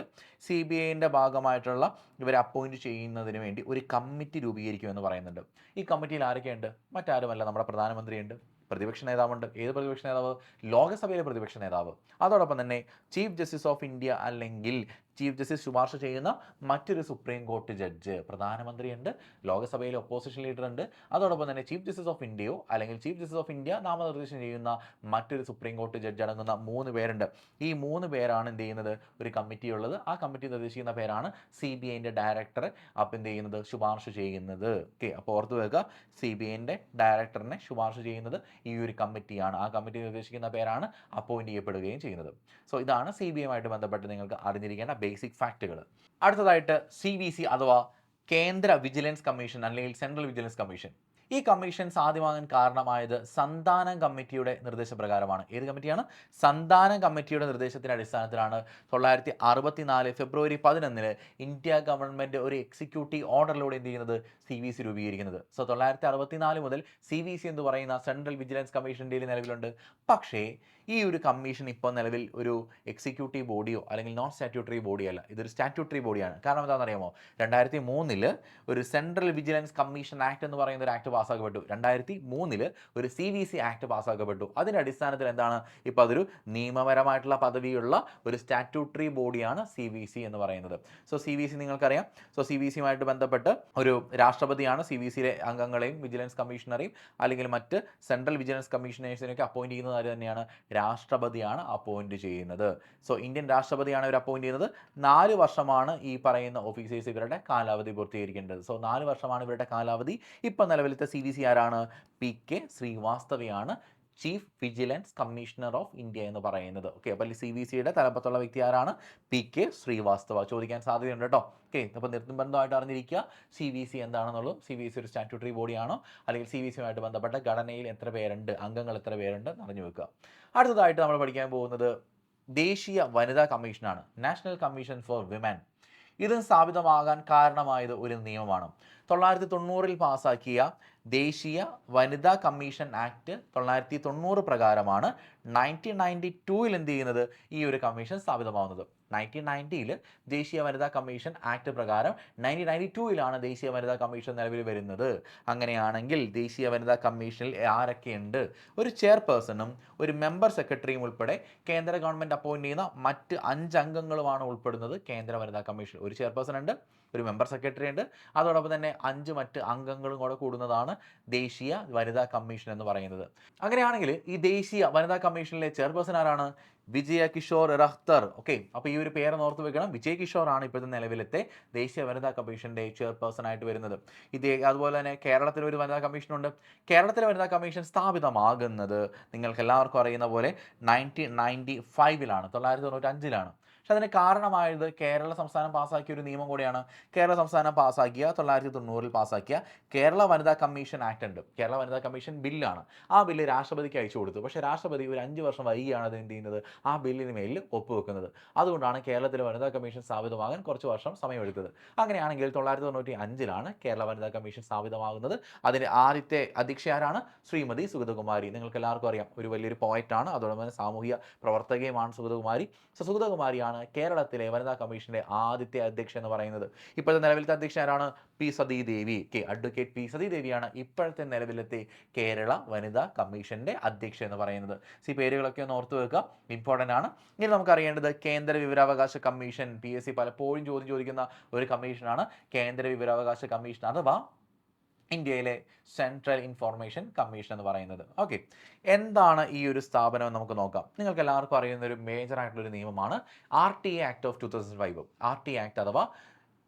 സി ബി ഐന്റെ ഭാഗമായിട്ടുള്ള ഇവരെ അപ്പോയിന്റ് ചെയ്യുന്നതിന് വേണ്ടി ഒരു കമ്മിറ്റി രൂപീകരിക്കുമെന്ന് പറയുന്നുണ്ട്. ഈ കമ്മിറ്റിയിൽ ആരൊക്കെയുണ്ട്? മറ്റാരുമല്ല. നമ്മുടെ പ്രധാനമന്ത്രിയുണ്ട് പ്രതിപക്ഷ നേതാവുണ്ട്. ഏത് പ്രതിപക്ഷ നേതാവ്? ലോകസഭയിലെ പ്രതിപക്ഷ നേതാവ്. അതോടൊപ്പം തന്നെ ചീഫ് ജസ്റ്റിസ് ഓഫ് ഇന്ത്യ അല്ലെങ്കിൽ ചീഫ് ജസ്റ്റിസ് ശുപാർശ ചെയ്യുന്ന മറ്റൊരു സുപ്രീം കോടതി ജഡ്ജ് പ്രധാനമന്ത്രിയുണ്ട് ലോകസഭയിലെ ഒപ്പോസിഷൻ ലീഡർ ഉണ്ട്. അതോടൊപ്പം തന്നെ ചീഫ് ജസ്റ്റിസ് ഓഫ് ഇന്ത്യയോ അല്ലെങ്കിൽ ചീഫ് ജസ്റ്റിസ് ഓഫ് ഇന്ത്യ നാമനിർദ്ദേശം ചെയ്യുന്ന മറ്റൊരു സുപ്രീം കോടതി ജഡ്ജ് അടങ്ങുന്ന മൂന്ന് പേരുണ്ട്. ഈ മൂന്ന് പേരാണ് എന്ത് ചെയ്യുന്നത്? ഒരു കമ്മിറ്റി ഉള്ളത്. ആ കമ്മിറ്റി നിർദ്ദേശിക്കുന്ന പേരാണ് സി ബി ഐന്റെ ഡയറക്ടർ അപ്പം എന്ത് ചെയ്യുന്നത്? ശുപാർശ ചെയ്യുന്നത്. ഓക്കെ അപ്പോൾ ഓർത്ത് വെക്കുക സി ബി ഐന്റെ ഡയറക്ടറിനെ ശുപാർശ ചെയ്യുന്നത് ഈ ഒരു കമ്മിറ്റിയാണ്. ആ കമ്മിറ്റി നിർദ്ദേശിക്കുന്ന പേരാണ് അപ്പോയിന്റ് ചെയ്യപ്പെടുകയും ചെയ്യുന്നത്. സോ ഇതാണ് സി ബി ഐയുമായിട്ട് ബന്ധപ്പെട്ട് നിങ്ങൾക്ക് അറിഞ്ഞിരിക്കേണ്ട ബേസിക് ഫാക്റ്റുകൾ അടുത്തതായിട്ട് സി വി സി അഥവാ കേന്ദ്ര വിജിലൻസ് കമ്മീഷൻ അല്ലെങ്കിൽ സെൻട്രൽ വിജിലൻസ് കമ്മീഷൻ. ഈ കമ്മീഷൻ സാധ്യമാകാൻ കാരണമായത് സന്താനം കമ്മിറ്റിയുടെ നിർദ്ദേശപ്രകാരമാണ്. ഏത് കമ്മിറ്റിയാണ്? സന്താനം കമ്മിറ്റിയുടെ നിർദ്ദേശത്തിന്റെ അടിസ്ഥാനത്തിലാണ് തൊള്ളായിരത്തി അറുപത്തിനാല് ഫെബ്രുവരി പതിനൊന്നിന് ഇന്ത്യ ഗവൺമെന്റ് ഒരു എക്സിക്യൂട്ടീവ് ഓർഡറിലൂടെ എന്ത് ചെയ്യുന്നത്? സി വി സി രൂപീകരിക്കുന്നത്. സോ തൊള്ളായിരത്തി അറുപത്തിനാല് മുതൽ സി വി സി എന്ന് പറയുന്ന സെൻട്രൽ വിജിലൻസ് കമ്മീഷൻ ഇന്ത്യയിൽ നിലവിലുണ്ട്. പക്ഷേ ഈ ഒരു കമ്മീഷൻ ഇപ്പോൾ നിലവിൽ ഒരു എക്സിക്യൂട്ടീവ് ബോഡിയോ അല്ലെങ്കിൽ നോൺ സ്റ്റാറ്റ്യൂട്ടറി ബോഡിയോ അല്ല. ഇതൊരു സ്റ്റാറ്റ്യൂട്ടറി ബോഡിയാണ് കാരണം എന്താണെന്നറിയാമോ? രണ്ടായിരത്തി മൂന്നിൽ ഒരു സെൻട്രൽ വിജിലൻസ് കമ്മീഷൻ ആക്ട് എന്ന് പറയുന്ന ഒരു ആക്ട് പാസ്സാക്കപ്പെട്ടു. രണ്ടായിരത്തി മൂന്നിൽ ഒരു സി വി സി ആക്ട് പാസ്സാക്കപ്പെട്ടു. അതിന്റെ അടിസ്ഥാനത്തിൽ എന്താണ്? ഇപ്പോൾ അതൊരു നിയമപരമായിട്ടുള്ള പദവിയുള്ള ഒരു സ്റ്റാറ്റ്യൂട്ടറി ബോഡിയാണ് സി വി സി എന്ന് പറയുന്നത്. സോ സി വി സി നിങ്ങൾക്കറിയാം. സോ സി വി സിയുമായിട്ട് ബന്ധപ്പെട്ട് ഒരു രാഷ്ട്രപതിയാണ് സി വി സിയിലെ അംഗങ്ങളെയും വിജിലൻസ് കമ്മീഷണറെയും അല്ലെങ്കിൽ മറ്റ് സെൻട്രൽ വിജിലൻസ് കമ്മീഷണേഴ്സിനെയൊക്കെ അപ്പോയിന്റ് ചെയ്യുന്നത് തന്നെയാണ് രാഷ്ട്രപതിയാണ് അപ്പോയിന്റ് ചെയ്യുന്നത്. സോ ഇന്ത്യൻ രാഷ്ട്രപതിയാണ് ഇവർ അപ്പോയിന്റ് ചെയ്യുന്നത്. നാല് വർഷമാണ് ഈ പറയുന്ന ഓഫീസേഴ്സ് ഇവരുടെ കാലാവധി പൂർത്തീകരിക്കേണ്ടത്. സോ നാല് വർഷമാണ് ഇവരുടെ കാലാവധി. ഇപ്പം നിലവിലത്തെ സി ആരാണ്? P K ശ്രീവാസ്തവയാണ്. Chief vigilance commissioner of India എന്ന് പറയുന്നത്. ഓക്കെ അപ്പോൾ സി വി സിയുടെ തലപ്പത്തുള്ള വ്യക്തി ആരാണ്? P K Srivastava. ചോദിക്കാൻ സാധ്യതയുണ്ട് കേട്ടോ ഓക്കെ അപ്പോൾ നിർബന്ധമായിട്ട് അറിഞ്ഞിരിക്കുക. സി വി സി എന്താണെന്നുള്ളത് സി വി സി ഒരു സ്റ്റാറ്റ്യൂട്ടറി ബോഡിയാണോ അല്ലെങ്കിൽ സി വി സിയുമായിട്ട് ബന്ധപ്പെട്ട ഘടനയിൽ എത്ര പേരുണ്ട്? അംഗങ്ങൾ എത്ര പേരുണ്ട്? അറിഞ്ഞു വെക്കുക അടുത്തതായിട്ട് നമ്മൾ പഠിക്കാൻ പോകുന്നത് ദേശീയ വനിതാ കമ്മീഷനാണ്. National commission for women. ഇത് സ്ഥാപിതമാകാൻ കാരണമായത് ഒരു നിയമമാണ്. തൊള്ളായിരത്തി തൊണ്ണൂറിൽ പാസാക്കിയ ദേശീയ വനിതാ കമ്മീഷൻ ആക്ട് തൊള്ളായിരത്തി തൊണ്ണൂറ് പ്രകാരമാണ് നയന്റീൻ നയന്റി ടൂവിൽ എന്ത് ചെയ്യുന്നത്? ഈ ഒരു കമ്മീഷൻ സ്ഥാപിതമാവുന്നത്. നയന്റീൻ നയന്റിയിൽ ദേശീയ വനിതാ കമ്മീഷൻ ആക്ട് പ്രകാരം നയന്റീൻ നയന്റി ടൂവിലാണ് ദേശീയ വനിതാ കമ്മീഷൻ നിലവിൽ വരുന്നത്. അങ്ങനെയാണെങ്കിൽ ദേശീയ വനിതാ കമ്മീഷനിൽ ആരൊക്കെയുണ്ട്? ഒരു ചെയർപേഴ്സണും ഒരു മെമ്പർ സെക്രട്ടറിയും ഉൾപ്പെടെ കേന്ദ്ര ഗവൺമെന്റ് അപ്പോയിന്റ് ചെയ്യുന്ന മറ്റ് അഞ്ച് അംഗങ്ങളുമാണ് ഉൾപ്പെടുന്നത് കേന്ദ്ര വനിതാ കമ്മീഷൻ. ഒരു ചെയർപേഴ്സൺ ഉണ്ട് ഒരു മെമ്പർ സെക്രട്ടറി ഉണ്ട്. അതോടൊപ്പം തന്നെ അഞ്ച് മറ്റ് അംഗങ്ങളും കൂടെ കൂടുന്നതാണ് ദേശീയ വനിതാ കമ്മീഷൻ എന്ന് പറയുന്നത്. അങ്ങനെയാണെങ്കിൽ ഈ ദേശീയ വനിതാ കമ്മീഷനിലെ ചെയർപേഴ്സൺ ആരാണ്? വിജയ കിഷോർ റഹ്തർ ഓക്കെ അപ്പോൾ ഈ ഒരു പേര് ഓർത്ത് വെക്കണം. വിജയ കിഷോർ ആണ് ഇപ്പോഴത്തെ നിലവിലത്തെ ദേശീയ വനിതാ കമ്മീഷന്റെ ചെയർപേഴ്സൺ ആയിട്ട് വരുന്നത്. ഇത് അതുപോലെ തന്നെ കേരളത്തിൽ ഒരു വനിതാ കമ്മീഷൻ ഉണ്ട്. കേരളത്തിലെ വനിതാ കമ്മീഷൻ സ്ഥാപിതമാകുന്നത് നിങ്ങൾക്ക് എല്ലാവർക്കും അറിയുന്ന പോലെ നയന്റീൻ നയന്റി ഫൈവിലാണ് തൊള്ളായിരത്തി തൊണ്ണൂറ്റി അഞ്ചിലാണ് പക്ഷെ അതിന് കാരണമായത് കേരള സംസ്ഥാനം പാസ്സാക്കിയ ഒരു നിയമം കൂടിയാണ് കേരള സംസ്ഥാനം പാസ്സാക്കിയ തൊള്ളായിരത്തി തൊണ്ണൂറിൽ പാസ്സാക്കിയ കേരള വനിതാ കമ്മീഷൻ ആക്ട് ഉണ്ട്. കേരള വനിതാ കമ്മീഷൻ ബില്ലാണ്. ആ ബില്ല് രാഷ്ട്രപതിക്ക് അയച്ചു കൊടുത്തു. പക്ഷേ രാഷ്ട്രപതി ഒരു അഞ്ച് വർഷം വൈകിയാണ് അത് എന്ത് ചെയ്യുന്നത്? ആ ബില്ലിന് മേലിൽ ഒപ്പുവെക്കുന്നത്. അതുകൊണ്ടാണ് കേരളത്തിലെ വനിതാ കമ്മീഷൻ സ്ഥാപിതമാകാൻ കുറച്ച് വർഷം സമയമെടുത്തത്. അങ്ങനെയാണെങ്കിൽ തൊള്ളായിരത്തി തൊണ്ണൂറ്റി അഞ്ചിലാണ് കേരള വനിതാ കമ്മീഷൻ സ്ഥാപിതമാകുന്നത്. അതിന്റെ ആദ്യത്തെ അധ്യക്ഷ ആരാണ്? ശ്രീമതി സുഗതകുമാരി. നിങ്ങൾക്ക് എല്ലാവർക്കും അറിയാം. ഒരു വലിയൊരു പോയിന്റാണ് അതോടൊപ്പം തന്നെ സാമൂഹിക പ്രവർത്തകയുമാണ് സുഗതകുമാരി. സുഗതകുമാരിയാണ് കേരളത്തിലെ വനിതാ കമ്മീഷന്റെ ആദ്യത്തെ അധ്യക്ഷ എന്ന് പറയുന്നത്. ഇപ്പോഴത്തെ നിലവിലത്തെ അധ്യക്ഷ ആരാണ്? P Sathidevi. K advocate P സതീദേവിയാണ് ഇപ്പോഴത്തെ നിലവിലത്തെ കേരള വനിതാ കമ്മീഷന്റെ അധ്യക്ഷ എന്ന് പറയുന്നത്. സി പേരുകളൊക്കെ ഒന്ന് ഓർത്തു വെക്കുക. ഇമ്പോർട്ടന്റ് ആണ്. ഇനി നമുക്ക് അറിയേണ്ടത് കേന്ദ്ര വിവരാവകാശ കമ്മീഷൻ പി എസ് സി പലപ്പോഴും ചോദ്യം ചോദിക്കുന്ന ഒരു കമ്മീഷനാണ്. കേന്ദ്ര വിവരാവകാശ കമ്മീഷൻ അഥവാ ഇന്ത്യയിലെ സെൻട്രൽ ഇൻഫോർമേഷൻ കമ്മീഷൻ എന്ന് പറയുന്നത്. ഓക്കെ എന്താണ് ഈ ഒരു സ്ഥാപനം നമുക്ക് നോക്കാം. നിങ്ങൾക്ക് എല്ലാവർക്കും അറിയുന്ന ഒരു മേജർ ആയിട്ടുള്ള ഒരു നിയമമാണ് R T act of two thousand five R T act അഥവാ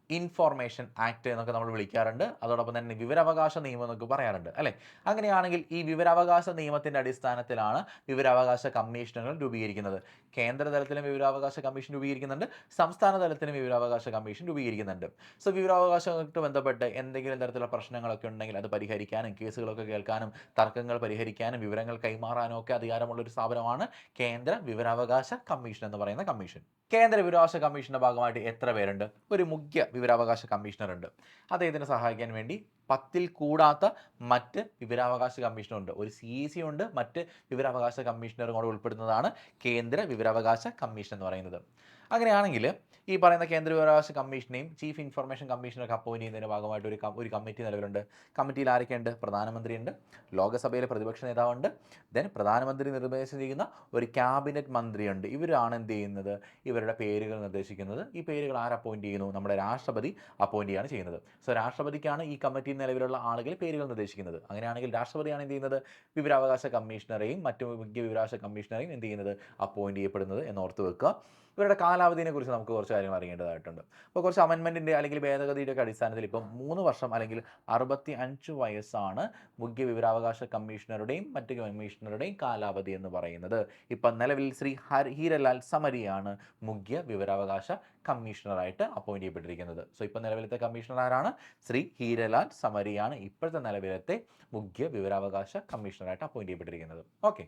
ഇൻഫോർമേഷൻ ആക്ട് എന്നൊക്കെ നമ്മൾ വിളിക്കാറുണ്ട്. അതോടൊപ്പം തന്നെ വിവരാവകാശ നിയമം എന്നൊക്കെ പറയാറുണ്ട് അല്ലേ? അങ്ങനെയാണെങ്കിൽ ഈ വിവരാവകാശ നിയമത്തിന്റെ അടിസ്ഥാനത്തിലാണ് വിവരാവകാശ കമ്മീഷനുകൾ രൂപീകരിക്കുന്നത്. കേന്ദ്ര തലത്തിലും വിവരാവകാശ കമ്മീഷൻ രൂപീകരിക്കുന്നുണ്ട് സംസ്ഥാന തലത്തിലും വിവരാവകാശ കമ്മീഷൻ രൂപീകരിക്കുന്നുണ്ട്. സോ വിവരാവകാശമായിട്ട് ബന്ധപ്പെട്ട് എന്തെങ്കിലും തരത്തിലുള്ള പ്രശ്നങ്ങളൊക്കെ ഉണ്ടെങ്കിൽ അത് പരിഹരിക്കാനും കേസുകളൊക്കെ കേൾക്കാനും തർക്കങ്ങൾ പരിഹരിക്കാനും വിവരങ്ങൾ കൈമാറാനും ഒക്കെ അധികാരമുള്ള ഒരു സ്ഥാപനമാണ് കേന്ദ്ര വിവരാവകാശ കമ്മീഷൻ എന്ന് പറയുന്ന കമ്മീഷൻ. കേന്ദ്ര വിവരാവകാശ കമ്മീഷന്റെ ഭാഗമായിട്ട് എത്ര പേരുണ്ട്? ഒരു മുഖ്യ വിവരാവകാശ കമ്മീഷണർ ഉണ്ട് അദ്ദേഹത്തിനെ സഹായിക്കാൻ വേണ്ടി? പത്തിൽ കൂടാത്ത മറ്റ് വിവരാവകാശ കമ്മീഷണർ ഉണ്ട് ഒരു സി സി ഉണ്ട് മറ്റ് വിവരാവകാശ കമ്മീഷണറും കൂടെ ഉൾപ്പെടുന്നതാണ് കേന്ദ്ര വിവരാവകാശ കമ്മീഷൻ എന്ന് പറയുന്നത്. അങ്ങനെയാണെങ്കിൽ ഈ പറയുന്ന കേന്ദ്ര വിവരാവകാശ കമ്മീഷനെയും ചീഫ് ഇൻഫർമേഷൻ കമ്മീഷനൊക്കെ അപ്പോയിന്റ് ചെയ്യുന്നതിന്റെ ഭാഗമായിട്ട് ഒരു ഒരു കമ്മിറ്റി നിലവിലുണ്ട്. കമ്മിറ്റിയിൽ ആരൊക്കെയുണ്ട്? പ്രധാനമന്ത്രിയുണ്ട്. ലോകസഭയിലെ പ്രതിപക്ഷ നേതാവുണ്ട്. ദെൻ പ്രധാനമന്ത്രി നിർദ്ദേശം ചെയ്യുന്ന ഒരു ക്യാബിനറ്റ് മന്ത്രിയുണ്ട്. ഇവരാണ് എന്ത് ചെയ്യുന്നത്? ഇവരുടെ പേരുകൾ നിർദ്ദേശിക്കുന്നത്. ഈ പേരുകൾ ആര് അപ്പോയിന്റ് ചെയ്യുന്നു? നമ്മുടെ രാഷ്ട്രപതി അപ്പോയിന്റ് ചെയ്യാണ് ചെയ്യുന്നത്. സോ രാഷ്ട്രപതിക്കാണ് ഈ കമ്മിറ്റി നിലവിലുള്ള ആളുകൾ പേരുകൾ നിർദ്ദേശിക്കുന്നത്. അങ്ങനെയാണെങ്കിൽ രാഷ്ട്രപതിയാണ് എന്ത് ചെയ്യുന്നത്? വിവരാവകാശ കമ്മീഷണറെയും മറ്റു മുഖ്യ വിവരാവകാശ കമ്മീഷണറെയും എന്ത് ചെയ്യുന്നത്? അപ്പോയിന്റ് ചെയ്യപ്പെടുന്നത് എന്ന് ഓർത്ത് വെക്കുക. ഇവരുടെ കാലാവധിയെ കുറിച്ച് നമുക്ക് കുറച്ച് കാര്യങ്ങൾ അറിയേണ്ടതായിട്ടുണ്ട്. അപ്പോൾ കുറച്ച് അമെൻമെന്റിന്റെ അല്ലെങ്കിൽ ഭേദഗതിയുടെ ഒക്കെ അടിസ്ഥാനത്തിൽ ഇപ്പം മൂന്ന് വർഷം അല്ലെങ്കിൽ അറുപത്തി അഞ്ച് വയസ്സാണ് മുഖ്യ വിവരാവകാശ കമ്മീഷണറുടെയും മറ്റ് കമ്മീഷണറുടെയും കാലാവധി എന്ന് പറയുന്നത്. ഇപ്പം നിലവിൽ ശ്രീ ഹർ ഹീരലാൽ സമരിയാണ് മുഖ്യ വിവരാവകാശ കമ്മീഷണറായിട്ട് അപ്പോയിന്റ് ചെയ്യപ്പെട്ടിരിക്കുന്നത്. സോ ഇപ്പം നിലവിലത്തെ കമ്മീഷണർ ആരാണ്? ശ്രീ ഹീരലാൽ സമരിയാണ് ഇപ്പോഴത്തെ നിലവിലത്തെ മുഖ്യ വിവരാവകാശ കമ്മീഷണറായിട്ട് അപ്പോയിന്റ് ചെയ്യപ്പെട്ടിരിക്കുന്നത്. ഓക്കെ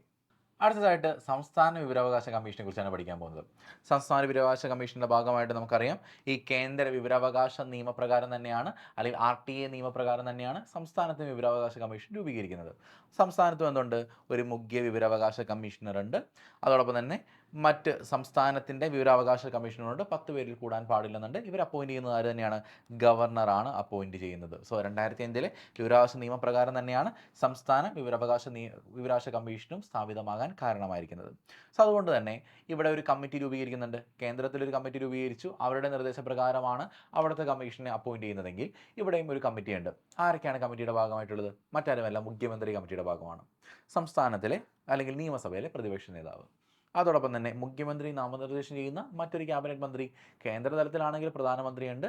അടുത്തതായിട്ട് സംസ്ഥാന വിവരാവകാശ കമ്മീഷനെ കുറിച്ചാണ് പഠിക്കാൻ പോകുന്നത്. സംസ്ഥാന വിവരാവകാശ കമ്മീഷന്റെ ഭാഗമായിട്ട് നമുക്കറിയാം ഈ കേന്ദ്ര വിവരാവകാശ നിയമപ്രകാരം തന്നെയാണ് അല്ലെങ്കിൽ ആർ ടി എ നിയമപ്രകാരം തന്നെയാണ് സംസ്ഥാനത്തെ വിവരാവകാശ കമ്മീഷൻ രൂപീകരിക്കുന്നത്. സംസ്ഥാനത്തും എന്തുണ്ട്? ഒരു മുഖ്യ വിവരാവകാശ കമ്മീഷണർ ഉണ്ട് അതോടൊപ്പം തന്നെ മറ്റ് സംസ്ഥാനത്തിന്റെ വിവരാവകാശ കമ്മീഷനോട് പത്ത് പേരിൽ കൂടാൻ പാടില്ലെന്നുണ്ട്. ഇവർ അപ്പോയിന്റ് ചെയ്യുന്നത് ആര് തന്നെയാണ്? ഗവർണറാണ് അപ്പോയിന്റ് ചെയ്യുന്നത്. സോ രണ്ടായിരത്തി അഞ്ചിലെ വിവരാവകാശ നിയമപ്രകാരം തന്നെയാണ് സംസ്ഥാന വിവരാവകാശ നിയ വിവരാവകാശ കമ്മീഷനും സ്ഥാപിതമാകാൻ കാരണമായിരിക്കുന്നത്. സോ അതുകൊണ്ട് തന്നെ ഇവിടെ ഒരു കമ്മിറ്റി രൂപീകരിക്കുന്നുണ്ട്. കേന്ദ്രത്തിലൊരു കമ്മിറ്റി രൂപീകരിച്ചു. അവരുടെ നിർദ്ദേശപ്രകാരമാണ് അവിടുത്തെ കമ്മീഷനെ അപ്പോയിന്റ് ചെയ്യുന്നതെങ്കിൽ ഇവിടെയും ഒരു കമ്മിറ്റിയുണ്ട്. ആരൊക്കെയാണ് കമ്മിറ്റിയുടെ ഭാഗമായിട്ടുള്ളത്? മറ്റാരുമല്ല മുഖ്യമന്ത്രി കമ്മിറ്റിയുടെ ഭാഗമാണ്. സംസ്ഥാനത്തിലെ അല്ലെങ്കിൽ നിയമസഭയിലെ പ്രതിപക്ഷ നേതാവ്. അതോടൊപ്പം തന്നെ മുഖ്യമന്ത്രി നാമനിർദ്ദേശം ചെയ്യുന്ന മറ്റൊരു ക്യാബിനറ്റ് മന്ത്രി കേന്ദ്ര തലത്തിലാണെങ്കിൽ പ്രധാനമന്ത്രിയുണ്ട്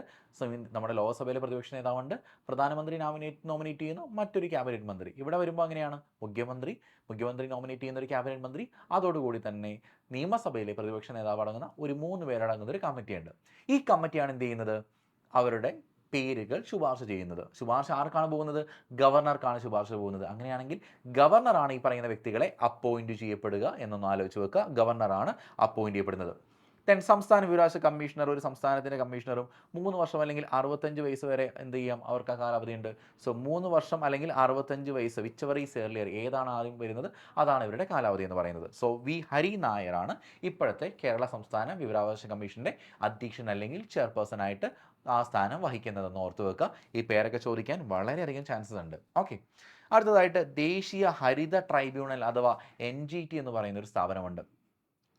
നമ്മുടെ ലോക്സഭയിലെ പ്രതിപക്ഷ നേതാവുണ്ട്. പ്രധാനമന്ത്രി നോമിനേറ്റ് നോമിനേറ്റ് ചെയ്യുന്ന മറ്റൊരു ക്യാബിനറ്റ് മന്ത്രി. ഇവിടെ വരുമ്പോൾ അങ്ങനെയാണ്. മുഖ്യമന്ത്രി മുഖ്യമന്ത്രി നോമിനേറ്റ് ചെയ്യുന്ന ഒരു ക്യാബിനറ്റ് മന്ത്രി. അതോടുകൂടി തന്നെ നിയമസഭയിലെ പ്രതിപക്ഷ നേതാവ് അടങ്ങുന്ന ഒരു മൂന്ന് പേരടങ്ങുന്ന ഒരു കമ്മിറ്റിയുണ്ട്. ഈ കമ്മിറ്റിയാണ് എന്ത് ചെയ്യുന്നത്? അവരുടെ പേരുകൾ ശുപാർശ ചെയ്യുന്നത്. ശുപാർശ ആർക്കാണ് പോകുന്നത്? ഗവർണർക്കാണ് ശുപാർശ പോകുന്നത്. അങ്ങനെയാണെങ്കിൽ ഗവർണറാണ് ഈ പറയുന്ന വ്യക്തികളെ അപ്പോയിന്റ് ചെയ്യപ്പെടുക എന്നൊന്ന് ആലോചിച്ച് വെക്കുക. ഗവർണറാണ് അപ്പോയിന്റ് ചെയ്യപ്പെടുന്നത്. ദെൻ സംസ്ഥാന വിവരാശ കമ്മീഷണർ ഒരു സംസ്ഥാനത്തിന്റെ കമ്മീഷണറും മൂന്ന് വർഷം അല്ലെങ്കിൽ അറുപത്തഞ്ച് വയസ്സ് വരെ എന്ത് ചെയ്യാം? അവർക്ക് ആ കാലാവധിയുണ്ട്. സോ മൂന്ന് വർഷം അല്ലെങ്കിൽ അറുപത്തഞ്ച് വയസ്സ് വിച്ചവർ ഈസ് ഏതാണ് ആദ്യം വരുന്നത്? അതാണ് ഇവരുടെ കാലാവധി എന്ന് പറയുന്നത്. So we. ഹരി നായരാണ് ഇപ്പോഴത്തെ കേരള സംസ്ഥാന വിവരാവകാശ കമ്മീഷന്റെ അധ്യക്ഷൻ അല്ലെങ്കിൽ ചെയർപേഴ്സൺ ആയിട്ട് ആ സ്ഥാനം വഹിക്കുന്നതെന്ന് ഓർത്ത് വെക്കുക. ഈ പേരൊക്കെ ചോദിക്കാൻ വളരെയധികം ചാൻസസ് ഉണ്ട്. ഓക്കെ അടുത്തതായിട്ട് ദേശീയ ഹരിത ട്രൈബ്യൂണൽ അഥവാ എൻ ജി ടി എന്ന് പറയുന്ന ഒരു സ്ഥാപനമുണ്ട്.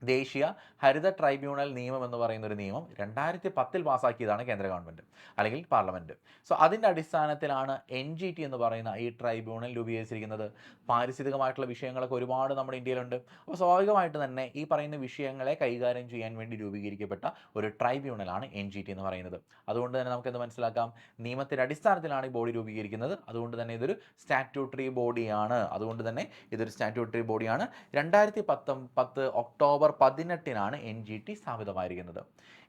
ദേശീയ ഹരിത ട്രൈബ്യൂണൽ നിയമം എന്ന് പറയുന്ന ഒരു നിയമം രണ്ടായിരത്തി പത്തിൽ പാസ്സാക്കിയതാണ് കേന്ദ്ര ഗവൺമെന്റ് അല്ലെങ്കിൽ പാർലമെന്റ് സോ അതിന്റെ അടിസ്ഥാനത്തിലാണ് എൻ ജി ടി എന്ന് പറയുന്ന ഈ ട്രൈബ്യൂണൽ രൂപീകരിച്ചിരിക്കുന്നത്. പാരിസ്ഥിതികമായിട്ടുള്ള വിഷയങ്ങളൊക്കെ ഒരുപാട് നമ്മുടെ ഇന്ത്യയിലുണ്ട്. അപ്പോൾ സ്വാഭാവികമായിട്ട് തന്നെ ഈ പറയുന്ന വിഷയങ്ങളെ കൈകാര്യം ചെയ്യാൻ വേണ്ടി രൂപീകരിക്കപ്പെട്ട ഒരു ട്രൈബ്യൂണലാണ് എൻ ജി ടി എന്ന് പറയുന്നത്. അതുകൊണ്ട് തന്നെ നമുക്കെന്ത് മനസ്സിലാക്കാം? നിയമത്തിന്റെ അടിസ്ഥാനത്തിലാണ് ഈ ബോഡി രൂപീകരിക്കുന്നത്. അതുകൊണ്ട് തന്നെ ഇതൊരു സ്റ്റാറ്റ്യൂട്ടറി ബോഡിയാണ്. അതുകൊണ്ട് തന്നെ ഇതൊരു സ്റ്റാറ്റ്യൂട്ടറി ബോഡിയാണ്. രണ്ടായിരത്തി പത്തൊ പത്ത് ഒക്ടോബർ പതിനെട്ടിനാണ് എൻ ജി ടി സ്ഥാപിതമായിരിക്കുന്നത്.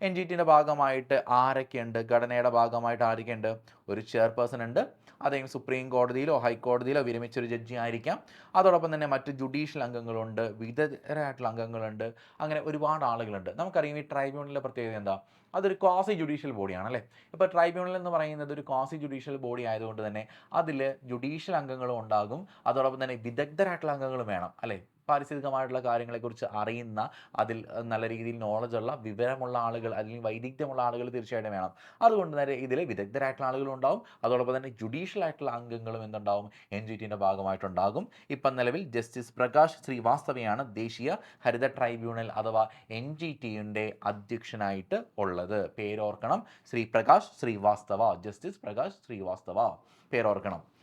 എൻ ജി ടിന്റെ ഭാഗമായിട്ട് ആരൊക്കെയുണ്ട്? ഘടനയുടെ ഭാഗമായിട്ട് ആരൊക്കെയുണ്ട്? ഒരു ചെയർപേഴ്സൺ ഉണ്ട്. അദ്ദേഹം സുപ്രീം കോടതിയിലോ ഹൈക്കോടതിയിലോ വിരമിച്ചൊരു ജഡ്ജി ആയിരിക്കാം. അതോടൊപ്പം തന്നെ മറ്റ് ജുഡീഷ്യൽ അംഗങ്ങളുണ്ട് വിദഗ്ധരായിട്ടുള്ള അംഗങ്ങളുണ്ട് അങ്ങനെ ഒരുപാട് ആളുകളുണ്ട്. നമുക്കറിയാം ഈ ട്രൈബ്യൂണലിലെ പ്രത്യേകത എന്താ? അതൊരു ക്വാസി ജുഡീഷ്യൽ ബോഡിയാണ് അല്ലേ ഇപ്പോൾ ട്രൈബ്യൂണൽ എന്ന് പറയുന്നത് ഒരു ക്വാസി ജുഡീഷ്യൽ ബോഡി ആയതുകൊണ്ട് തന്നെ അതിൽ ജുഡീഷ്യൽ അംഗങ്ങളും ഉണ്ടാകും. അതോടൊപ്പം തന്നെ വിദഗ്ധരായിട്ടുള്ള അംഗങ്ങളും വേണം അല്ലേ? പാരിസ്ഥിതികമായിട്ടുള്ള കാര്യങ്ങളെക്കുറിച്ച് അറിയുന്ന അതിൽ നല്ല രീതിയിൽ നോളജുള്ള വിവരമുള്ള ആളുകൾ അല്ലെങ്കിൽ വൈദഗ്ധ്യമുള്ള ആളുകൾ തീർച്ചയായിട്ടും വേണം. അതുകൊണ്ട് തന്നെ ഇതിൽ വിദഗ്ധരായിട്ടുള്ള ആളുകൾ ഉണ്ടാവും. അതോടൊപ്പം തന്നെ ജുഡീഷ്യൽ ആയിട്ടുള്ള അംഗങ്ങളും എന്തുണ്ടാവും? എൻ ജി ടിന്റെ ഭാഗമായിട്ടുണ്ടാകും. ഇപ്പം നിലവിൽ ജസ്റ്റിസ് പ്രകാശ് ശ്രീവാസ്തവയാണ് ദേശീയ ഹരിത ട്രൈബ്യൂണൽ അഥവാ എൻ ജി ടിയുടെ അധ്യക്ഷനായിട്ട് ഉള്ളത്. പേരോർക്കണം. ശ്രീ പ്രകാശ് ശ്രീവാസ്തവ. ജസ്റ്റിസ് പ്രകാശ് ശ്രീവാസ്തവ. പേരോർക്കണം.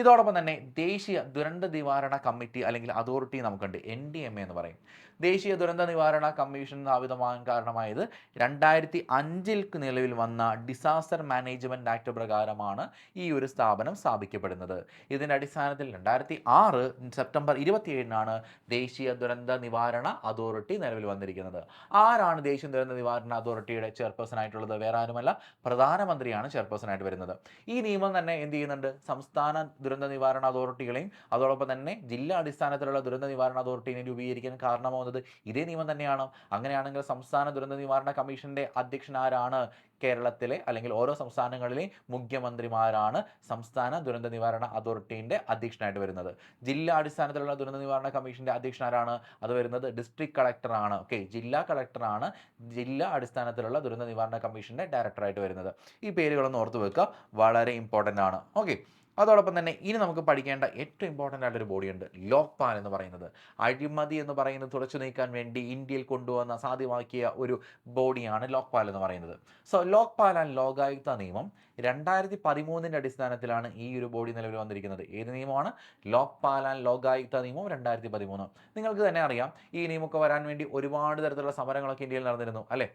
ഇതോടൊപ്പം തന്നെ ദേശീയ ദുരന്ത നിവാരണ കമ്മിറ്റി അല്ലെങ്കിൽ അതോറിറ്റി നമുക്കുണ്ട് എൻ ഡി എം എ എന്ന് പറയും. ദേശീയ ദുരന്ത നിവാരണ കമ്മീഷൻ സ്ഥാപിതമാകാൻ കാരണമായത് രണ്ടായിരത്തി അഞ്ചിൽ നിലവിൽ വന്ന ഡിസാസ്റ്റർ മാനേജ്മെന്റ് ആക്ട് പ്രകാരമാണ് ഈ ഒരു സ്ഥാപനം സ്ഥാപിക്കപ്പെടുന്നത്. ഇതിന്റെ അടിസ്ഥാനത്തിൽ രണ്ടായിരത്തി ആറ് സെപ്റ്റംബർ ഇരുപത്തിയേഴിനാണ് ദേശീയ ദുരന്ത നിവാരണ അതോറിറ്റി നിലവിൽ വന്നിരിക്കുന്നത്. ആരാണ് ദേശീയ ദുരന്ത നിവാരണ അതോറിറ്റിയുടെ ചെയർപേഴ്സൺ ആയിട്ടുള്ളത് വേറെ ആരുമല്ല പ്രധാനമന്ത്രിയാണ് ചെയർപേഴ്സൺ ആയിട്ട് വരുന്നത്. ഈ നിയമം തന്നെ എന്ത് ചെയ്യുന്നുണ്ട്? സംസ്ഥാന ദുരന്ത നിവാരണ അതോറിറ്റികളെയും അതോടൊപ്പം തന്നെ ജില്ലാ അടിസ്ഥാനത്തിലുള്ള ദുരന്ത നിവാരണ അതോറിറ്റിനെ രൂപീകരിക്കാൻ കാരണമാവുന്നത് ഇതേ നിയമം തന്നെയാണ്. അങ്ങനെയാണെങ്കിൽ സംസ്ഥാന ദുരന്ത നിവാരണ കമ്മീഷന്റെ അധ്യക്ഷൻ ആരാണ്? കേരളത്തിലെ അല്ലെങ്കിൽ ഓരോ സംസ്ഥാനങ്ങളിലെ മുഖ്യമന്ത്രിമാരാണ് സംസ്ഥാന ദുരന്ത നിവാരണ അതോറിറ്റീന്റെ അധ്യക്ഷനായിട്ട് വരുന്നത്. ജില്ലാ അടിസ്ഥാനത്തിലുള്ള ദുരന്ത നിവാരണ കമ്മീഷന്റെ അധ്യക്ഷൻ ആരാണ്? അത് വരുന്നത് ഡിസ്ട്രിക്ട് കളക്ടറാണ്. ഓക്കെ ജില്ലാ കളക്ടറാണ് ജില്ലാ അടിസ്ഥാനത്തിലുള്ള ദുരന്ത നിവാരണ കമ്മീഷന്റെ ഡയറക്ടറായിട്ട് വരുന്നത്. ഈ പേരുകളൊന്ന് ഓർത്ത് വെക്കുക. വളരെ ഇമ്പോർട്ടന്റ് ആണ്. ഓക്കെ അതോടൊപ്പം തന്നെ ഇനി നമുക്ക് പഠിക്കേണ്ട ഏറ്റവും ഇമ്പോർട്ടന്റ് ആയിട്ടൊരു ബോഡിയുണ്ട് ലോക്പാൽ എന്ന് പറയുന്നത്. അഴിമതി എന്ന് പറയുന്നത് തുടച്ചു നീക്കാൻ വേണ്ടി ഇന്ത്യയിൽ കൊണ്ടുവന്ന സാധ്യമാക്കിയ ഒരു ബോഡിയാണ് ലോക്പാൽ എന്ന് പറയുന്നത്. സോ ലോക്പാൽ ആൻഡ് ലോകായുക്ത നിയമം രണ്ടായിരത്തി പതിമൂന്നിന്റെ അടിസ്ഥാനത്തിലാണ് ഈ ഒരു ബോഡി നിലവിൽ വന്നിരിക്കുന്നത്. ഏത് നിയമമാണ്? ലോക്പാൽ ആൻഡ് ലോകായുക്ത നിയമം രണ്ടായിരത്തി പതിമൂന്ന് നിങ്ങൾക്ക് തന്നെ അറിയാം ഈ നിയമമൊക്കെ വരാൻ വേണ്ടി ഒരുപാട് തരത്തിലുള്ള സമരങ്ങളൊക്കെ ഇന്ത്യയിൽ നടന്നിരുന്നു അല്ലേ?